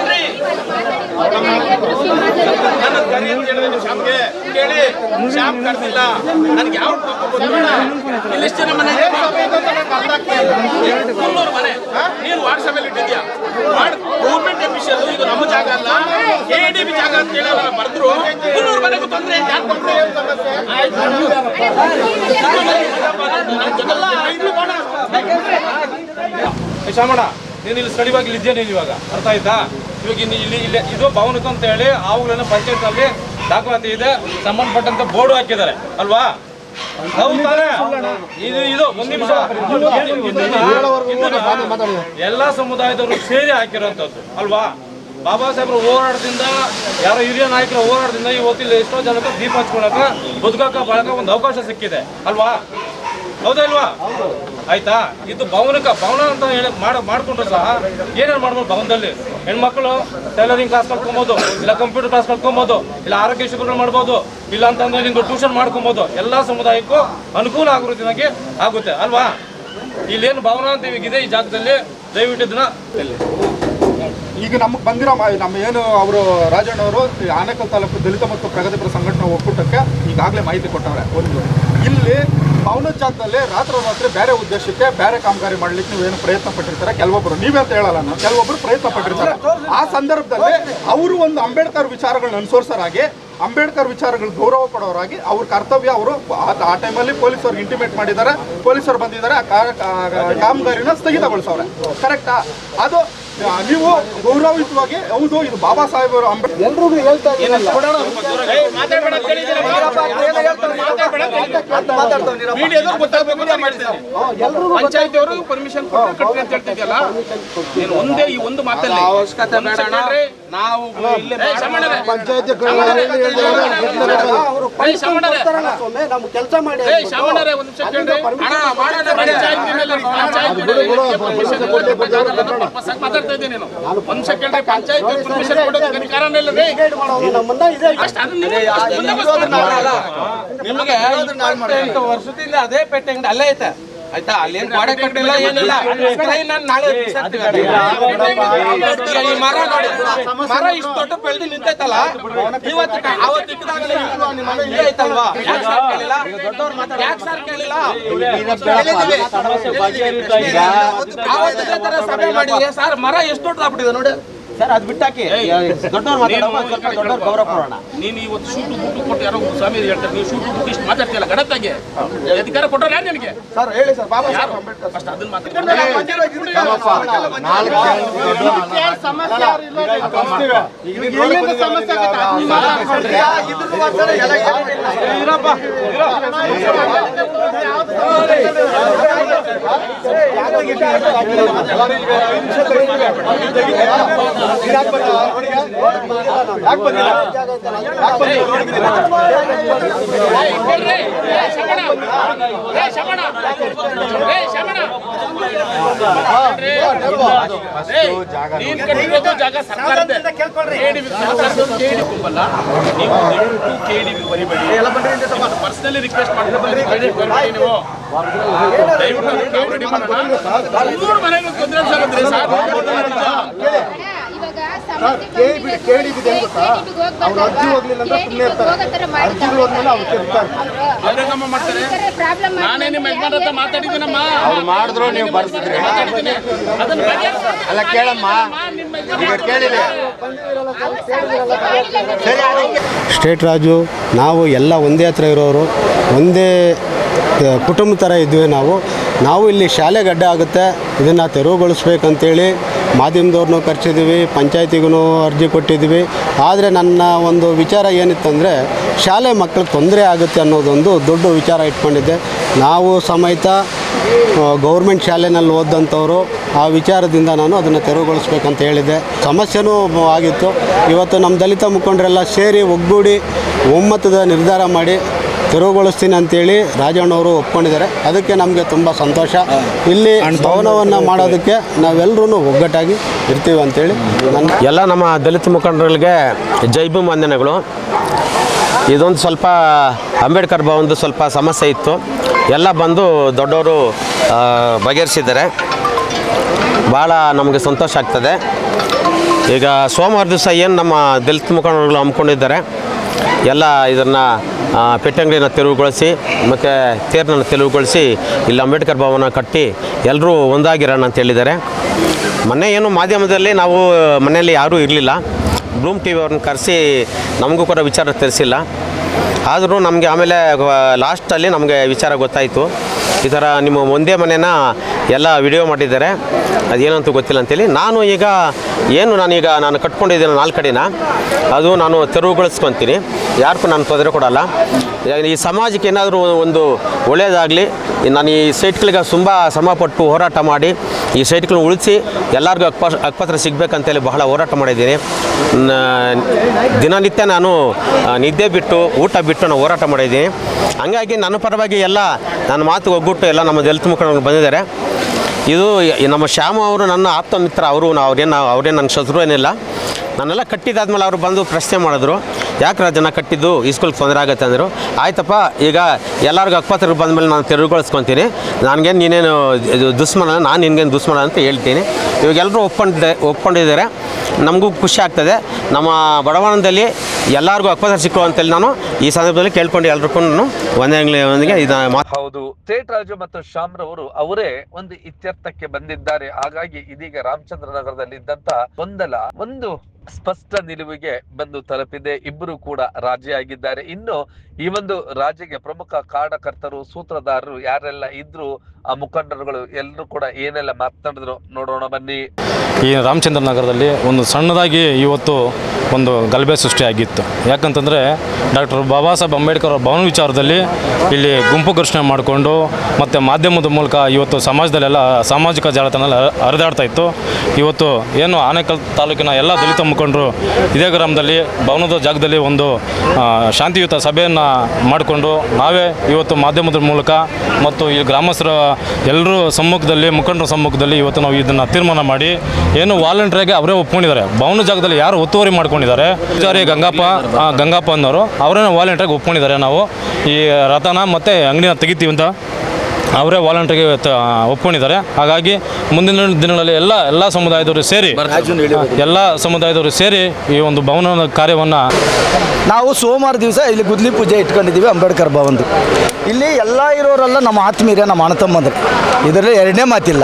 ಕರ್ದಿಲ್ಲ ನನ್ಗೆ ಯಾವ ನೀನು ವಾಟ್ಸಪ್ ಅಲ್ಲಿ ಇಟ್ಟಿದ್ಯಾ ಇದು ನಮ್ಮ ಜಾಗ ಅಲ್ಲ ಎ ಜಾಗ ಅಂತ ಹೇಳಿ ಶಾಮಣ್ಣ ಇಲ್ಲಿ ಸ್ಟಡಿವಾಗಿ ಇಲ್ಲಿದ್ಯಾ ಇವಾಗ. ಅರ್ಥ ಆಯ್ತಾ? ಇವಾಗ ಇನ್ನು ಇಲ್ಲಿ ಇಲ್ಲಿ ಇದು ಭವನಕ್ಕೆ ಅಂತ ಹೇಳಿ ಅವುಗಳನ್ನ ಪಂಚಾಯತ್ ಅಲ್ಲಿ ದಾಖಲಾತಿ ಇದೆ. ಸಂಬಂಧಪಟ್ಟಂತ ಬೋರ್ಡ್ ಹಾಕಿದ್ದಾರೆ. ಅಲ್ವಾ? ಇದು ಇದು ಒಂದು ನಿಮಿಷ. ಎಲ್ಲಾ ಸಮುದಾಯದವರು ಸೇರಿ ಹಾಕಿರೋಂಥದ್ದು. ಅಲ್ವಾ? ಬಾಬಾ ಸಾಹೇಬ್ರ ಹೋರಾಟದಿಂದ ಯಾರೋ ಹಿರಿಯ ನಾಯಕರ ಹೋರಾಟದಿಂದ ಇವತ್ತಿಲ್ಲ ಎಷ್ಟೋ ಜನಕ್ಕೆ ದೀಪ ಹಚ್ಕೊಳಕ ಬದುಕಾಕ ಬಳಕ ಒಂದು ಅವಕಾಶ ಸಿಕ್ಕಿದೆ. ಅಲ್ವಾ? ಹೌದಾ ಇಲ್ವಾ? ಆಯ್ತಾ? ಇದು ಭವನಕ ಭವನ ಅಂತ ಹೇಳಿ ಮಾಡ ಮಾಡ್ಕೊಂಡ್ರೆ ಸಹ ಏನೇನು ಮಾಡ್ಬೋದು ಭವನದಲ್ಲಿ? ಹೆಣ್ಮಕ್ಳು ಟೈಲರಿಂಗ್ ಕ್ಲಾಸ್ ಕಲ್ತ್ಕೊಬೋದು, ಇಲ್ಲ ಕಂಪ್ಯೂಟರ್ ಕ್ಲಾಸ್ ಕಲ್ತ್ಕೊಬೋದು, ಇಲ್ಲ ಆರೋಗ್ಯ ಶಿಬಿರ ಮಾಡ್ಬೋದು, ಇಲ್ಲ ಅಂತಂದ್ರೆ ನಿಮ್ಗೆ ಟ್ಯೂಷನ್ ಮಾಡ್ಕೊಬೋದು, ಎಲ್ಲ ಸಮುದಾಯಕ್ಕೂ ಅನುಕೂಲ ಆಗೋ ರೀತಿಯಾಗಿ ಆಗುತ್ತೆ, ಅಲ್ವಾ? ಇಲ್ಲೇನು ಭಾವನಾ ಅಂತ ಇದೆ ಈ ಜಾಗದಲ್ಲಿ, ದಯವಿಟ್ಟು ಇದನ್ನ ಈಗ ನಮಗೆ ಬಂದಿರೋ ನಮ್ಮ ಏನು ಅವರು ರಾಜಣ್ಣವರು ಆನೇಕಲ್ ತಾಲೂಕು ದಲಿತ ಮತ್ತು ಪ್ರಗತಿಪರ ಸಂಘಟನೆ ಒಕ್ಕೂಟಕ್ಕೆ ಈಗಾಗಲೇ ಮಾಹಿತಿ ಕೊಟ್ಟವ್ರೆ, ಒಂದು. ಇಲ್ಲಿ ಜಾಗದಲ್ಲಿ ರಾತ್ರಿ ರಾತ್ರಿ ಬೇರೆ ಉದ್ದೇಶಕ್ಕೆ ಬೇರೆ ಕಾಮಗಾರಿ ಮಾಡ್ಲಿಕ್ಕೆ ನೀವೇನು ಪ್ರಯತ್ನ ಪಟ್ಟಿರ್ತಾರೆ? ಕೆಲವೊಬ್ಬರು ನೀವೇ ಅಂತ ಹೇಳಲ್ಲ ನಾನು. ಕೆಲವೊಬ್ಬರು ಪ್ರಯತ್ನ ಪಟ್ಟಿರ್ತಾರೆ. ಆ ಸಂದರ್ಭದಲ್ಲಿ ಅವರು ಒಂದು ಅಂಬೇಡ್ಕರ್ ವಿಚಾರಗಳನ್ನ ಅನುಸರಿಸೋರಾಗಿ, ಅಂಬೇಡ್ಕರ್ ವಿಚಾರಗಳು ಗೌರವ ಕೊಡೋರಾಗಿ ಅವ್ರ ಕರ್ತವ್ಯ ಅವರು ಆ- ಟೈಮಲ್ಲಿ ಪೊಲೀಸರು ಇಂಟಿಮೇಟ್ ಮಾಡಿದ್ದಾರೆ. ಪೊಲೀಸರು ಬಂದಿದ್ದಾರೆ. ಆ ಕಾಮಗಾರಿನ ಸ್ಥಗಿತಗೊಳಿಸೋರೆ ಕರೆಕ್ಟಾ ಅದು ನೀವು ಗೌರವಯುತವಾಗಿ ಹೌದು ಇದು ಬಾಬಾ ಸಾಹೇಬ್ ಅವರು ಅಂಬೇಡ್ಕರ್ ಎಲ್ರಿಗೂ ಹೇಳ್ತಾ ಪಂಚಾಯತಿ ಅವರು ಪರ್ಮಿಷನ್ ಕೊಟ್ಟು ಅಂತ ಹೇಳ್ತಿದ್ಯಲ್ಲ? ನೀನು ಒಂದೇ ಈ ಒಂದು ಮಾತಲ್ಲಿ. ಅವಶ್ಯಕತೆ ನಾವು ನಮ್ಗೆ ಕೆಲಸ ಮಾಡಿ ಇದ್ದೀನಿ ನೀನು. ಒಂದ್ ಸೆಕೆಂಡ್ ಪಂಚಾಯತ್ ಪರ್ಮಿಷನ್ ಕೊಡೋದಕ್ಕೆ ಅಧಿಕಾರನೇ ಇಲ್ಲ ರೀ ಇದೆ ಅಷ್ಟ್ ಅದನ್ನ ನೀವು ಅಷ್ಟ್ ಬಂದೋಬಸ್ತ್ ಮಾಡ್ರಲ್ಲ. ನಿಮಗೆ ಇಪ್ಪತ್ತೆಂಟು ವರ್ಷದಿಂದ ಅದೇ ಪೇಟೆ ಅಂಗಡಿ ಅಲ್ಲೇ ಐತೆ ಆಯ್ತಾ? ಅಲ್ಲೇನ್ ಗೋಡೆ ಕಟ್ಟಿಲ್ಲ ಏನಿಲ್ಲ ನಾಳೆ ಈ ಮರ ನೋಡಿ. ಮರ ಇಷ್ಟು ದೊಡ್ಡ ಬೆಳೆದು ನಿಂತೈತಲ್ಲ? ಇವತ್ತು ಅವತ್ತು ಇಕ್ಕಿದಾಗಲೇ ಇಲ್ವಾ? ನಿಮ್ಮ ಮನೆ ಇಲ್ಲೇ ಐತಲ್ವಾ? ಯಾಕೆ ಸರ್ ಕೇಳಿಲ್ಲ? ಯಾಕೆ ಸರ್ ಕೇಳಿಲ್ಲ? ಹೇಳಿದ್ದೀವಿ. ಅವತ್ತು ತರ ಸಭೆ ಮಾಡಿದ್ರೆ ಸರ್ ಮರ ಎಷ್ಟು ದೊಡ್ಡದಾಗ್ಬಿಟ್ಟಿದೆ ನೋಡಿ. ಸರ್ ಅದು ಬಿಟ್ಟಾಕಿ. ದೊಡ್ಡವ್ರು ಸ್ವಲ್ಪ ದೊಡ್ಡವ್ರು ಗೌರವ ಕೊಡೋಣ. ನೀನು ಇವತ್ತು ಶೂಟು ಬುಟ್ಟು ಕೊಟ್ಟು ಯಾರೋ ಸ್ವಾಮಿ ಹೇಳ್ತಾರೆ ನೀವು ಶೂಟು ಬುಟ್ಟು ಇಷ್ಟು ಮಾತಾಡ್ತಿಲ್ಲ ಗಡತ್ತಾಗೆ. ಅಧಿಕಾರ ಕೊಟ್ಟರೆ ಯಾರು ನಿನಗೆ? ಸರ್ ಹೇಳಿ ಸರ್ ಬಾಬಾ ಯಾರು? ಅಷ್ಟು ಅದನ್ನ ಮಾತಾಡ್ತಾರೆ ಏಯ್, ರಿಕ್ವೆಸ್ಟ್ ಏಯ್, ಶಮಣ. ಏಯ್, ಶಮಣ. ಏಯ್, ಶಮಣ. ಏಯ್, ನೀನ್ ಕಟ್ಟಿರೋದು ಜಾಗ ಸರ್ಕಾರದ್ದೇ. ಮಾಡ್ತಾರೆ. ನಾನೇ ನಿಮ್ಮ ಹತ್ರ ಮಾತಾಡಿದ್ದೀನಮ್ಮ. ಅವ್ರು ಮಾಡಿದ್ರು ನೀವು ಬರ್ಸಿದ್ರಿ. ಅಲ್ಲ ಕೇಳಮ್ಮ. ಸ್ಟೇಟ್ ರಾಜು ನಾವು ಎಲ್ಲ ಒಂದೇ ಹತ್ರ ಇರೋರು ಒಂದೇ ಕುಟುಂಬ ಥರ ಇದ್ವಿ ನಾವು. ನಾವು ಇಲ್ಲಿ ಶಾಲೆ ಗಡ್ಡೆ ಆಗುತ್ತೆ. ಇದನ್ನು ತೆರವುಗೊಳಿಸ್ಬೇಕಂತೇಳಿ ಮಾಧ್ಯಮದವ್ರನ್ನೂ ಕರೆಸಿದ್ದೀವಿ, ಪಂಚಾಯತಿಗೂ ಅರ್ಜಿ ಕೊಟ್ಟಿದ್ದೀವಿ. ಆದರೆ ನನ್ನ ಒಂದು ವಿಚಾರ ಏನಿತ್ತಂದರೆ, ಶಾಲೆ ಮಕ್ಕಳು ತೊಂದರೆ ಆಗುತ್ತೆ ಅನ್ನೋದೊಂದು ದೊಡ್ಡ ವಿಚಾರ ಇಟ್ಕೊಂಡಿದ್ದೆ. ನಾವು ಸಮೇತ ಗೌರ್ಮೆಂಟ್ ಶಾಲೆನಲ್ಲಿ ಓದಂಥವ್ರು ಆ ವಿಚಾರದಿಂದ ನಾನು ಅದನ್ನು ತೆರವುಗೊಳಿಸ್ಬೇಕಂತ ಹೇಳಿದ್ದೆ. ಸಮಸ್ಯೆನೂ ಆಗಿತ್ತು. ಇವತ್ತು ನಮ್ಮ ದಲಿತ ಮುಖಂಡರೆಲ್ಲ ಸೇರಿ ಒಗ್ಗೂಡಿ ಒಮ್ಮತದ ನಿರ್ಧಾರ ಮಾಡಿ ತೆರವುಗೊಳಿಸ್ತೀನಿ ಅಂತೇಳಿ ರಾಜಣ್ಣವರು ಒಪ್ಕೊಂಡಿದ್ದಾರೆ. ಅದಕ್ಕೆ ನಮಗೆ ತುಂಬ ಸಂತೋಷ. ಇಲ್ಲಿ ಭವನವನ್ನು ಮಾಡೋದಕ್ಕೆ ನಾವೆಲ್ಲರೂ ಒಗ್ಗಟ್ಟಾಗಿ ಇರ್ತೀವಿ ಅಂತೇಳಿ ನನ್ನ ಎಲ್ಲ ನಮ್ಮ ದಲಿತ ಮುಖಂಡರುಗಳಿಗೆ ಜೈಬು ವಂದನೆಗಳು. ಇದೊಂದು ಸ್ವಲ್ಪ ಅಂಬೇಡ್ಕರ್ ಭವನದ ಸ್ವಲ್ಪ ಸಮಸ್ಯೆ ಇತ್ತು. ಎಲ್ಲ ಬಂದು ದೊಡ್ಡವರು ಬಗೆಹರಿಸಿದ್ದಾರೆ. ಭಾಳ ನಮಗೆ ಸಂತೋಷ ಆಗ್ತದೆ. ಈಗ ಸೋಮವಾರ ದಿವಸ ಏನು ನಮ್ಮ ದಲಿತ ಮುಖಂಡರುಗಳು ಹಮ್ಮಿಕೊಂಡಿದ್ದಾರೆ. ಎಲ್ಲ ಇದನ್ನು ಪೆಟ್ಟಂಗಡಿನ ತೆರವುಗೊಳಿಸಿ ಮತ್ತು ತೇರನ್ನ ತೆರವುಗೊಳಿಸಿ ಇಲ್ಲಿ ಅಂಬೇಡ್ಕರ್ ಭವನ ಕಟ್ಟಿ ಎಲ್ಲರೂ ಒಂದಾಗಿರೋಣ ಅಂತ ಹೇಳಿದ್ದಾರೆ. ಮೊನ್ನೆ ಏನು ಮಾಧ್ಯಮದಲ್ಲಿ ನಾವು ಮನೆಯಲ್ಲಿ ಯಾರೂ ಇರಲಿಲ್ಲ. ಬ್ಲೂಮ್ ಟಿ ವಿ ಅವ್ರನ್ನ ಕರೆಸಿ ನಮಗೂ ಕೂಡ ವಿಚಾರ ತಿಳಿಸಿಲ್ಲ. ಆದರೂ ನಮಗೆ ಆಮೇಲೆ ಲಾಸ್ಟಲ್ಲಿ ನಮಗೆ ವಿಚಾರ ಗೊತ್ತಾಯಿತು. ಈ ಥರ ನಿಮ್ಮ ಒಂದೇ ಮನೆನ ಎಲ್ಲ ವಿಡಿಯೋ ಮಾಡಿದ್ದಾರೆ. ಅದೇನಂತ ಗೊತ್ತಿಲ್ಲ ಅಂತೇಳಿ. ನಾನು ಈಗ ಏನು ನಾನೀಗ ನಾನು ಕಟ್ಕೊಂಡಿದ್ದೇನೆ ಕಡೆನ. ಅದು ನಾನು ತೆರವುಗೊಳಿಸ್ಕೊತೀನಿ ಯಾರಿಗೂ ನಾನು ತೊಂದರೆ ಕೊಡಲ್ಲ. ಈ ಸಮಾಜಕ್ಕೆ ಏನಾದರೂ ಒಂದು ಒಳ್ಳೆಯದಾಗಲಿ ನಾನು ಈ ಸೈಟ್ಗಳಿಗೆ ತುಂಬ ಶ್ರಮಪಟ್ಟು ಹೋರಾಟ ಮಾಡಿ, ಈ ಸೈಟ್ಗಳನ್ನ ಉಳಿಸಿ ಎಲ್ಲರಿಗೂ ಅಕ್ಪ, ಅಕ್ಪತ್ರ ಸಿಗಬೇಕಂತೇಳಿ ಬಹಳ ಹೋರಾಟ ಮಾಡಿದ್ದೀನಿ. ದಿನನಿತ್ಯ ನಾನು ನಿದ್ದೆ ಬಿಟ್ಟು, ಊಟ ಬಿಟ್ಟು ನಾನು ಹೋರಾಟ ಮಾಡಿದ್ದೀನಿ. ಹಾಗಾಗಿ ನನ್ನ ಪರವಾಗಿ ಎಲ್ಲ, ನನ್ನ ಮಾತು ಒಗ್ಗಟ್ಟು ಎಲ್ಲ ನಮ್ಮ ದಲಿತ ಮುಖಂಡರು ಬಂದಿದ್ದಾರೆ. ಇದು ನಮ್ಮ ಶ್ಯಾಮ ಅವರು ನನ್ನ ಆಪ್ತ ಮಿತ್ರ ಅವರು ಅವ್ರೇನು ಅವ್ರೇನು ನನ್ನ ಶತ್ರು ಏನಿಲ್ಲ. ನಾನೆಲ್ಲ ಕಟ್ಟಿದಾದ್ಮೇಲೆ ಅವರು ಬಂದು ಪ್ರಶ್ನೆ ಮಾಡಿದ್ರು, ಯಾಕೆ ರಾಜನ ಕಟ್ಟಿದ್ದು? ಈ ಸ್ಕೂಲ್ಗೆ ತೊಂದರೆ ಆಗುತ್ತೆ? ಅಂದರು. ಆಯ್ತಪ್ಪ, ಈಗ ಎಲ್ಲರಿಗೂ ಅಕ್ಪತ್ರಿಗೆ ಬಂದಮೇಲೆ ನಾನು ತೆರವುಗೊಳಿಸ್ಕೊತೀನಿ ನನಗೇನು ನೀನೇನು ಇದು ನಾನು ನಿನಗೇನು ದುಶ್ಮನ ಅಂತ ಹೇಳ್ತೀನಿ. ಇವಾಗೆಲ್ಲರೂ ಒಪ್ಕೊಂಡಿದ್ದೆ ಒಪ್ಕೊಂಡಿದ್ದಾರೆ. ನಮಗೂ ಖುಷಿ ಆಗ್ತದೆ. ನಮ್ಮ ಬಡವಣದಲ್ಲಿ ಎಲ್ಲರಿಗೂ ಅಕ್ಪತ್ರ ಸಿಕ್ಕೋ ಅಂತೇಳಿ ನಾನು ಈ ಸಂದರ್ಭದಲ್ಲಿ ಕೇಳ್ಕೊಂಡು ಎಲ್ರಿಗೂ ಒಂದೇ ಒಂದಿಗೆ ಇದನ್ನು ಹೌದು. ತೇಟರಾಜು ರಾಜು ಮತ್ತು ಶ್ಯಾಮ್ರವರು ಅವರೇ ಒಂದು ಇತ್ಯರ್ಥಕ್ಕೆ ಬಂದಿದ್ದಾರೆ. ಹಾಗಾಗಿ ಇದೀಗ ರಾಮಚಂದ್ರ ನಗರದಲ್ಲಿ ಇದ್ದಂತ ಗೊಂದಲ, ಒಂದು ಸ್ಪಷ್ಟ ನಿಲುವಿಗೆ ಬಂದು ತಲುಪಿದೆ. ಇಬ್ಬರು ಕೂಡ ರಾಜಿಯಾಗಿದ್ದಾರೆ. ಇನ್ನು ಈ ಒಂದು ರಾಜ್ಯಕ್ಕೆ ಪ್ರಮುಖ ಕಾರಣಕರ್ತರು ಸೂತ್ರಧಾರರು ಯಾರೆಲ್ಲ ಇದ್ರು, ಆ ಮುಖಂಡರುಗಳು ಎಲ್ಲರೂ ಕೂಡ ಏನೆಲ್ಲ ಮಾತನಾಡಿದ್ರು ನೋಡೋಣ ಬನ್ನಿ. ಈ ರಾಮಚಂದ್ರ ನಗರದಲ್ಲಿ ಒಂದು ಸಣ್ಣದಾಗಿ ಇವತ್ತು ಒಂದು ಗಲಭೆ ಸೃಷ್ಟಿಯಾಗಿತ್ತು. ಯಾಕಂತಂದರೆ ಡಾಕ್ಟರ್ ಬಾಬಾ ಸಾಹೇಬ್ ಅಂಬೇಡ್ಕರ್ ಅವರ ಭವನ ವಿಚಾರದಲ್ಲಿ ಇಲ್ಲಿ ಗುಂಪು ಘರ್ಷಣೆ ಮಾಡಿಕೊಂಡು ಮತ್ತು ಮಾಧ್ಯಮದ ಮೂಲಕ ಇವತ್ತು ಸಮಾಜದಲ್ಲೆಲ್ಲ ಸಾಮಾಜಿಕ ಜಾಲತಾಣ ಹರಿದಾಡ್ತಾ ಇತ್ತು. ಇವತ್ತು ಏನು ಆನೇಕಲ್ ತಾಲೂಕಿನ ಎಲ್ಲ ದಲಿತ ಮುಖಂಡರು ಇದೇ ಗ್ರಾಮದಲ್ಲಿ, ಭವನದ ಜಾಗದಲ್ಲಿ ಒಂದು ಶಾಂತಿಯುತ ಸಭೆಯನ್ನು ಮಾಡಿಕೊಂಡು ನಾವೇ ಇವತ್ತು ಮಾಧ್ಯಮದ ಮೂಲಕ ಮತ್ತು ಈ ಗ್ರಾಮಸ್ಥರ ಎಲ್ಲರೂ ಸಮ್ಮುಖದಲ್ಲಿ, ಮುಖಂಡರ ಸಮ್ಮುಖದಲ್ಲಿ ಇವತ್ತು ನಾವು ಇದನ್ನು ತೀರ್ಮಾನ ಮಾಡಿ, ಏನು ವಾಲಂಟ್ರಿಯಾಗಿ ಅವರೇ ಒಪ್ಕೊಂಡಿದ್ದಾರೆ. ಭವನ ಜಾಗದಲ್ಲಿ ಯಾರು ಒತ್ತುವರಿ ಮಾಡ್ಕೊಂಡಿದ್ದಾರೆ, ಪೂಜಾರಿ ಗಂಗಪ್ಪ ಗಂಗಪ್ಪ ಅನ್ನೋರು ಅವರೇ ವಾಲಂಟ್ರಿಯಾಗಿ ಒಪ್ಕೊಂಡಿದ್ದಾರೆ ನಾವು. ಈ ರಥನ ಮತ್ತು ಅಂಗಡಿನ ತೆಗಿತೀವಿ ಅಂತ ಅವರೇ ವಾಲಂಟ್ರಿಗೆ ಒಪ್ಕೊಂಡಿದ್ದಾರೆ. ಹಾಗಾಗಿ ಮುಂದಿನ ದಿನಗಳಲ್ಲಿ ಎಲ್ಲ ಎಲ್ಲ ಸಮುದಾಯದವರು ಸೇರಿ, ಎಲ್ಲ ಸಮುದಾಯದವರು ಸೇರಿ ಈ ಒಂದು ಭವನ ಕಾರ್ಯವನ್ನು ನಾವು ಸೋಮವಾರ ದಿವಸ ಇಲ್ಲಿ ಗುದ್ಲಿ ಪೂಜೆ ಇಟ್ಕೊಂಡಿದ್ದೀವಿ ಅಂಬೇಡ್ಕರ್ ಭವನದು ಇಲ್ಲಿ ಎಲ್ಲ ಇರೋರೆಲ್ಲ ನಮ್ಮ ಆತ್ಮೀಯರೇ, ನಮ್ಮ ಅಣ್ಣ ತಮ್ಮಂದ್ರೆ ಇದರಲ್ಲಿ ಎರಡನೇ ಮಾತಿಲ್ಲ.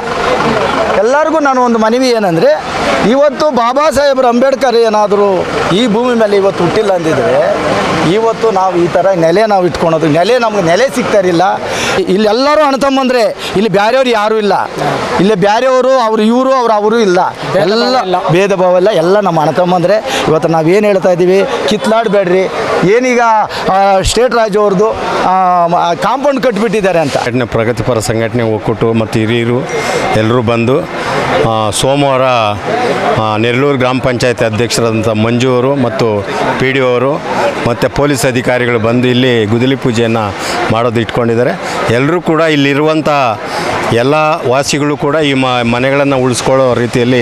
ಎಲ್ಲರಿಗೂ ನಾನು ಒಂದು ಮನವಿ ಏನಂದರೆ, ಇವತ್ತು ಬಾಬಾ ಸಾಹೇಬ್ರು ಅಂಬೇಡ್ಕರ್ ಏನಾದರೂ ಈ ಭೂಮಿ ಮೇಲೆ ಇವತ್ತು ಹುಟ್ಟಿಲ್ಲ ಅಂದಿದ್ರೆ ಇವತ್ತು ನಾವು ಈ ಥರ ನೆಲೆ ನಾವು ಇಟ್ಕೊಳೋದು ನೆಲೆ ನಮ್ಗೆ ನೆಲೆ ಸಿಗ್ತಾರಿಲ್ಲ ಇಲ್ಲಿ ಎಲ್ಲರೂ ಅಣ್ತಮ್ಮಂದ್ರೆ ಇಲ್ಲಿ ಬ್ಯಾರೆಯವ್ರು ಯಾರೂ ಇಲ್ಲ. ಇಲ್ಲಿ ಬೇರೆಯವರು ಅವರು ಇವರು ಅವ್ರು ಅವರು ಇಲ್ಲ. ಎಲ್ಲ ಭೇದ ಭಾವ ಎಲ್ಲ ಎಲ್ಲ ನಮ್ಮ ಅಣ್ತಮ್ಮಂದ್ರೆ ಇವತ್ತು ನಾವು ಏನು ಹೇಳ್ತಾ ಇದ್ದೀವಿ ಕಿತ್ಲಾಡಬೇಡ್ರಿ. ಏನೀಗ ಸ್ಟೇಟ್ ರಾಜ್ ಅವ್ರದ್ದು ಕಾಂಪೌಂಡ್ ಕಟ್ಟಿಬಿಟ್ಟಿದ್ದಾರೆ ಅಂತ. ಪ್ರಗತಿಪರ ಸಂಘಟನೆ ಒಕ್ಕೂಟು ಮತ್ತು ಹಿರಿಯರು ಎಲ್ಲರೂ ಬಂದು ಸೋಮವಾರ ನೆರಲೂರು ಗ್ರಾಮ ಪಂಚಾಯತಿ ಅಧ್ಯಕ್ಷರಾದಂಥ ಮಂಜು ಅವರು ಮತ್ತು ಪಿ ಡಿ ಅವರು ಮತ್ತು ಪೊಲೀಸ್ ಅಧಿಕಾರಿಗಳು ಬಂದು ಇಲ್ಲಿ ಗುದಲಿ ಪೂಜೆಯನ್ನು ಮಾಡೋದು ಇಟ್ಕೊಂಡಿದ್ದಾರೆ. ಎಲ್ಲರೂ ಕೂಡ ಇಲ್ಲಿರುವಂಥ ಎಲ್ಲ ವಾಸಿಗಳು ಕೂಡ ಈ ಮನೆಗಳನ್ನು ಉಳಿಸ್ಕೊಳ್ಳೋ ರೀತಿಯಲ್ಲಿ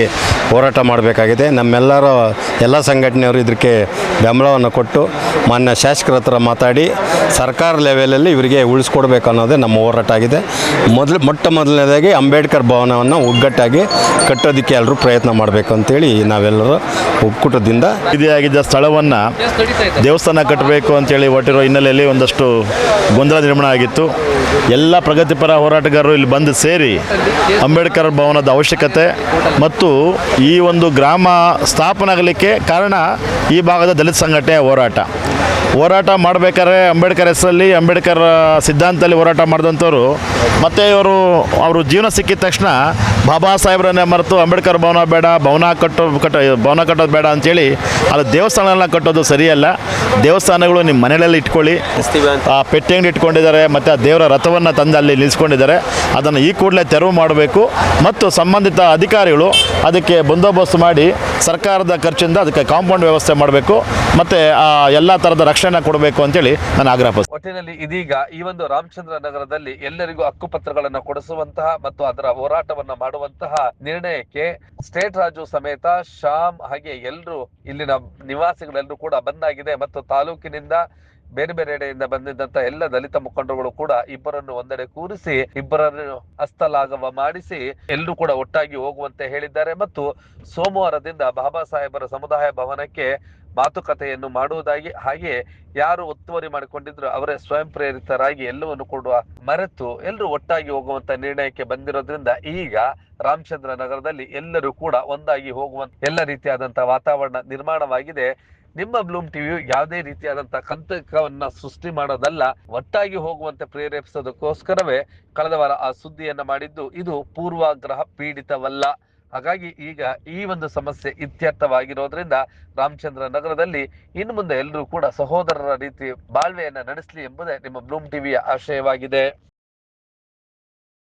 ಹೋರಾಟ ಮಾಡಬೇಕಾಗಿದೆ. ನಮ್ಮೆಲ್ಲರ ಎಲ್ಲ ಸಂಘಟನೆಯವರು ಇದಕ್ಕೆ ಬೆಂಬಲವನ್ನು ಕೊಟ್ಟು ಮಾನ್ಯ ಶಾಸಕರ ಹತ್ರ ಮಾತಾಡಿ ಸರ್ಕಾರ ಲೆವೆಲಲ್ಲಿ ಇವರಿಗೆ ಉಳಿಸ್ಕೊಡ್ಬೇಕು ಅನ್ನೋದೇ ನಮ್ಮ ಹೋರಾಟ ಆಗಿದೆ. ಮೊದಲು, ಮೊಟ್ಟ ಮೊದಲನೇದಾಗಿ ಅಂಬೇಡ್ಕರ್ ಭವನವನ್ನು ಒಗ್ಗಟ್ಟಾಗಿ ಕಟ್ಟೋದಕ್ಕೆ ಎಲ್ಲರೂ ಪ್ರಯತ್ನ ಮಾಡಬೇಕು ಅಂತೇಳಿ ನಾವೆಲ್ಲರೂ ಒಕ್ಕೂಟದಿಂದ ಆಗಿದ್ದ ಸ್ಥಳವನ್ನು ದೇವಸ್ಥಾನ ಕಟ್ಟಬೇಕು ಅಂತೇಳಿ ಹೊಟ್ಟಿರೋ ಹಿನ್ನೆಲೆಯಲ್ಲಿ ಒಂದಷ್ಟು ಗೊಂದಲ ನಿರ್ಮಾಣ ಆಗಿತ್ತು. ಎಲ್ಲ ಪ್ರಗತಿಪರ ಹೋರಾಟಗಾರರು ಇಲ್ಲಿ ಬಂದು ಸೇರಿ ಅಂಬೇಡ್ಕರ್ ಭವನದ ಅವಶ್ಯಕತೆ ಮತ್ತು ಈ ಒಂದು ಗ್ರಾಮ ಸ್ಥಾಪನೆ ಆಗಲಿಕ್ಕೆ ಕಾರಣ ಈ ಭಾಗದ ದಲಿತ ಸಂಘಟನೆಯ ಹೋರಾಟ. ಹೋರಾಟ ಮಾಡಬೇಕಾದ್ರೆ ಅಂಬೇಡ್ಕರ್ ಹೆಸರಲ್ಲಿ ಅಂಬೇಡ್ಕರ್ ಸಿದ್ಧಾಂತದಲ್ಲಿ ಹೋರಾಟ ಮಾಡಿದಂಥವ್ರು, ಮತ್ತು ಇವರು, ಅವರು ಜೀವನ ಸಿಕ್ಕಿದ ತಕ್ಷಣ ಬಾಬಾ ಸಾಹೇಬ್ರನ್ನೇ ಮರೆತು ಅಂಬೇಡ್ಕರ್ ಭವನ ಬೇಡ, ಭವನ ಕಟ್ಟೋ, ಕಟ್ಟ, ಭವನ ಕಟ್ಟೋದು ಬೇಡ ಅಂತೇಳಿ ಅಲ್ಲಿ ದೇವಸ್ಥಾನಗಳನ್ನ ಕಟ್ಟೋದು ಸರಿಯಲ್ಲ. ದೇವಸ್ಥಾನಗಳು ನಿಮ್ಮ ಮನೆಯಲ್ಲಿ ಇಟ್ಕೊಳ್ಳಿ. ಆ ಪೆಟ್ಟಿ ಇಟ್ಕೊಂಡಿದ್ದಾರೆ, ಮತ್ತು ಆ ದೇವರ ರಥವನ್ನು ತಂದು ಅಲ್ಲಿ ನಿಲ್ಲಿಸ್ಕೊಂಡಿದ್ದಾರೆ. ಅದನ್ನು ಈ ಕೂಡಲೇ ತೆರವು ಮಾಡಬೇಕು. ಮತ್ತು ಸಂಬಂಧಿತ ಅಧಿಕಾರಿಗಳು ಅದಕ್ಕೆ ಬಂದೋಬಸ್ತ್ ಮಾಡಿ ಸರ್ಕಾರದ ಖರ್ಚಿಂದ ಅದಕ್ಕೆ ಕಾಂಪೌಂಡ್ ವ್ಯವಸ್ಥೆ ಮಾಡಬೇಕು. ಮತ್ತು ಆ ಎಲ್ಲ ಥರದ ರಕ್ಷಣೆ ಕೊಡಬೇಕು ಅಂತೇಳಿ ನಾನು ಆಗ್ರಹ ಒಟ್ಟಿನಲ್ಲಿ ಇದೀಗ ಈ ಒಂದು ರಾಮಚಂದ್ರ ನಗರದಲ್ಲಿ ಎಲ್ಲರಿಗೂ ಹಕ್ಕುಪತ್ರಗಳನ್ನು ಕೊಡಿಸುವಂತಹ ಮತ್ತು ಅದರ ಹೋರಾಟವನ್ನು ಮಾಡುವಂತಹ ನಿರ್ಣಯಕ್ಕೆ ಸ್ಟೇಟ್ ರಾಜು ಸಮೇತ ಶ್ಯಾಮ್ ಹಾಗೆ ಎಲ್ಲರೂ ಇಲ್ಲಿನ ನಿವಾಸಿಗಳೆಲ್ಲರೂ ಕೂಡ ಬಂದಾಗಿದೆ ಮತ್ತು ತಾಲೂಕಿನಿಂದ ಬೇರೆ ಬೇರೆ ಎಡೆಯಿಂದ ಬಂದಿದ್ದಂತ ಎಲ್ಲ ದಲಿತ ಮುಖಂಡರುಗಳು ಕೂಡ ಇಬ್ಬರನ್ನು ಒಂದೆಡೆ ಕೂರಿಸಿ, ಇಬ್ಬರನ್ನು ಹಸ್ತಲಾಘವ ಮಾಡಿಸಿ ಎಲ್ಲರೂ ಕೂಡ ಒಟ್ಟಾಗಿ ಹೋಗುವಂತೆ ಹೇಳಿದ್ದಾರೆ. ಮತ್ತು ಸೋಮವಾರದಿಂದ ಬಾಬಾ ಸಾಹೇಬರ ಸಮುದಾಯ ಭವನಕ್ಕೆ ಮಾತುಕತೆಯನ್ನು ಮಾಡುವುದಾಗಿ ಹಾಗೆ ಯಾರು ಒತ್ತುವರಿ ಮಾಡಿಕೊಂಡಿದ್ರು ಅವರೇ ಸ್ವಯಂ ಪ್ರೇರಿತರಾಗಿ ಎಲ್ಲವನ್ನು ಕೊಡುವ ಮರೆತು ಎಲ್ಲರೂ ಒಟ್ಟಾಗಿ ಹೋಗುವಂತ ನಿರ್ಣಯಕ್ಕೆ ಬಂದಿರೋದ್ರಿಂದ ಈಗ ರಾಮಚಂದ್ರ ನಗರದಲ್ಲಿ ಎಲ್ಲರೂ ಕೂಡ ಒಂದಾಗಿ ಹೋಗುವಂತ ಎಲ್ಲ ರೀತಿಯಾದಂತಹ ವಾತಾವರಣ ನಿರ್ಮಾಣವಾಗಿದೆ. ನಿಮ್ಮ ಬ್ಲೂಮ್ ಟಿವಿಯು ಯಾವುದೇ ರೀತಿಯಾದಂತಹ ಕಂತಕವನ್ನ ಸೃಷ್ಟಿ ಮಾಡೋದಲ್ಲ, ಒಟ್ಟಾಗಿ ಹೋಗುವಂತೆ ಪ್ರೇರೇಪಿಸೋದಕ್ಕೋಸ್ಕರವೇ ಕಳೆದ ವಾರ ಆ ಸುದ್ದಿಯನ್ನ ಮಾಡಿದ್ದು, ಇದು ಪೂರ್ವಾಗ್ರಹ ಪೀಡಿತವಲ್ಲ. ಹಾಗಾಗಿ ಈಗ ಈ ಒಂದು ಸಮಸ್ಯೆ ಇತ್ಯರ್ಥವಾಗಿರೋದ್ರಿಂದ ರಾಮಚಂದ್ರ ನಗರದಲ್ಲಿ ಇನ್ನು ಮುಂದೆ ಎಲ್ಲರೂ ಕೂಡ ಸಹೋದರರ ರೀತಿ ಬಾಳ್ವೆಯನ್ನ ನಡೆಸಲಿ ಎಂಬುದೇ ನಿಮ್ಮ ಬ್ಲೂಮ್ ಟಿವಿಯ ಆಶಯವಾಗಿದೆ.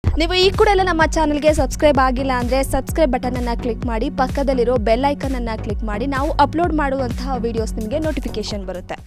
ನೀವು ಈ ಕೂಡ ಎಲ್ಲ ನಮ್ಮ ಚಾನಲ್ಗೆ ಸಬ್ಸ್ಕ್ರೈಬ್ ಆಗಿಲ್ಲ ಅಂದರೆ ಸಬ್ಸ್ಕ್ರೈಬ್ ಬಟನನ್ನು ಕ್ಲಿಕ್ ಮಾಡಿ, ಪಕ್ಕದಲ್ಲಿರೋ ಬೆಲ್ ಐಕನನ್ನು ಕ್ಲಿಕ್ ಮಾಡಿ, ನಾವು ಅಪ್ಲೋಡ್ ಮಾಡುವಂತಹ ವಿಡಿಯೋಸ್ ನಿಮಗೆ ನೋಟಿಫಿಕೇಶನ್ ಬರುತ್ತೆ.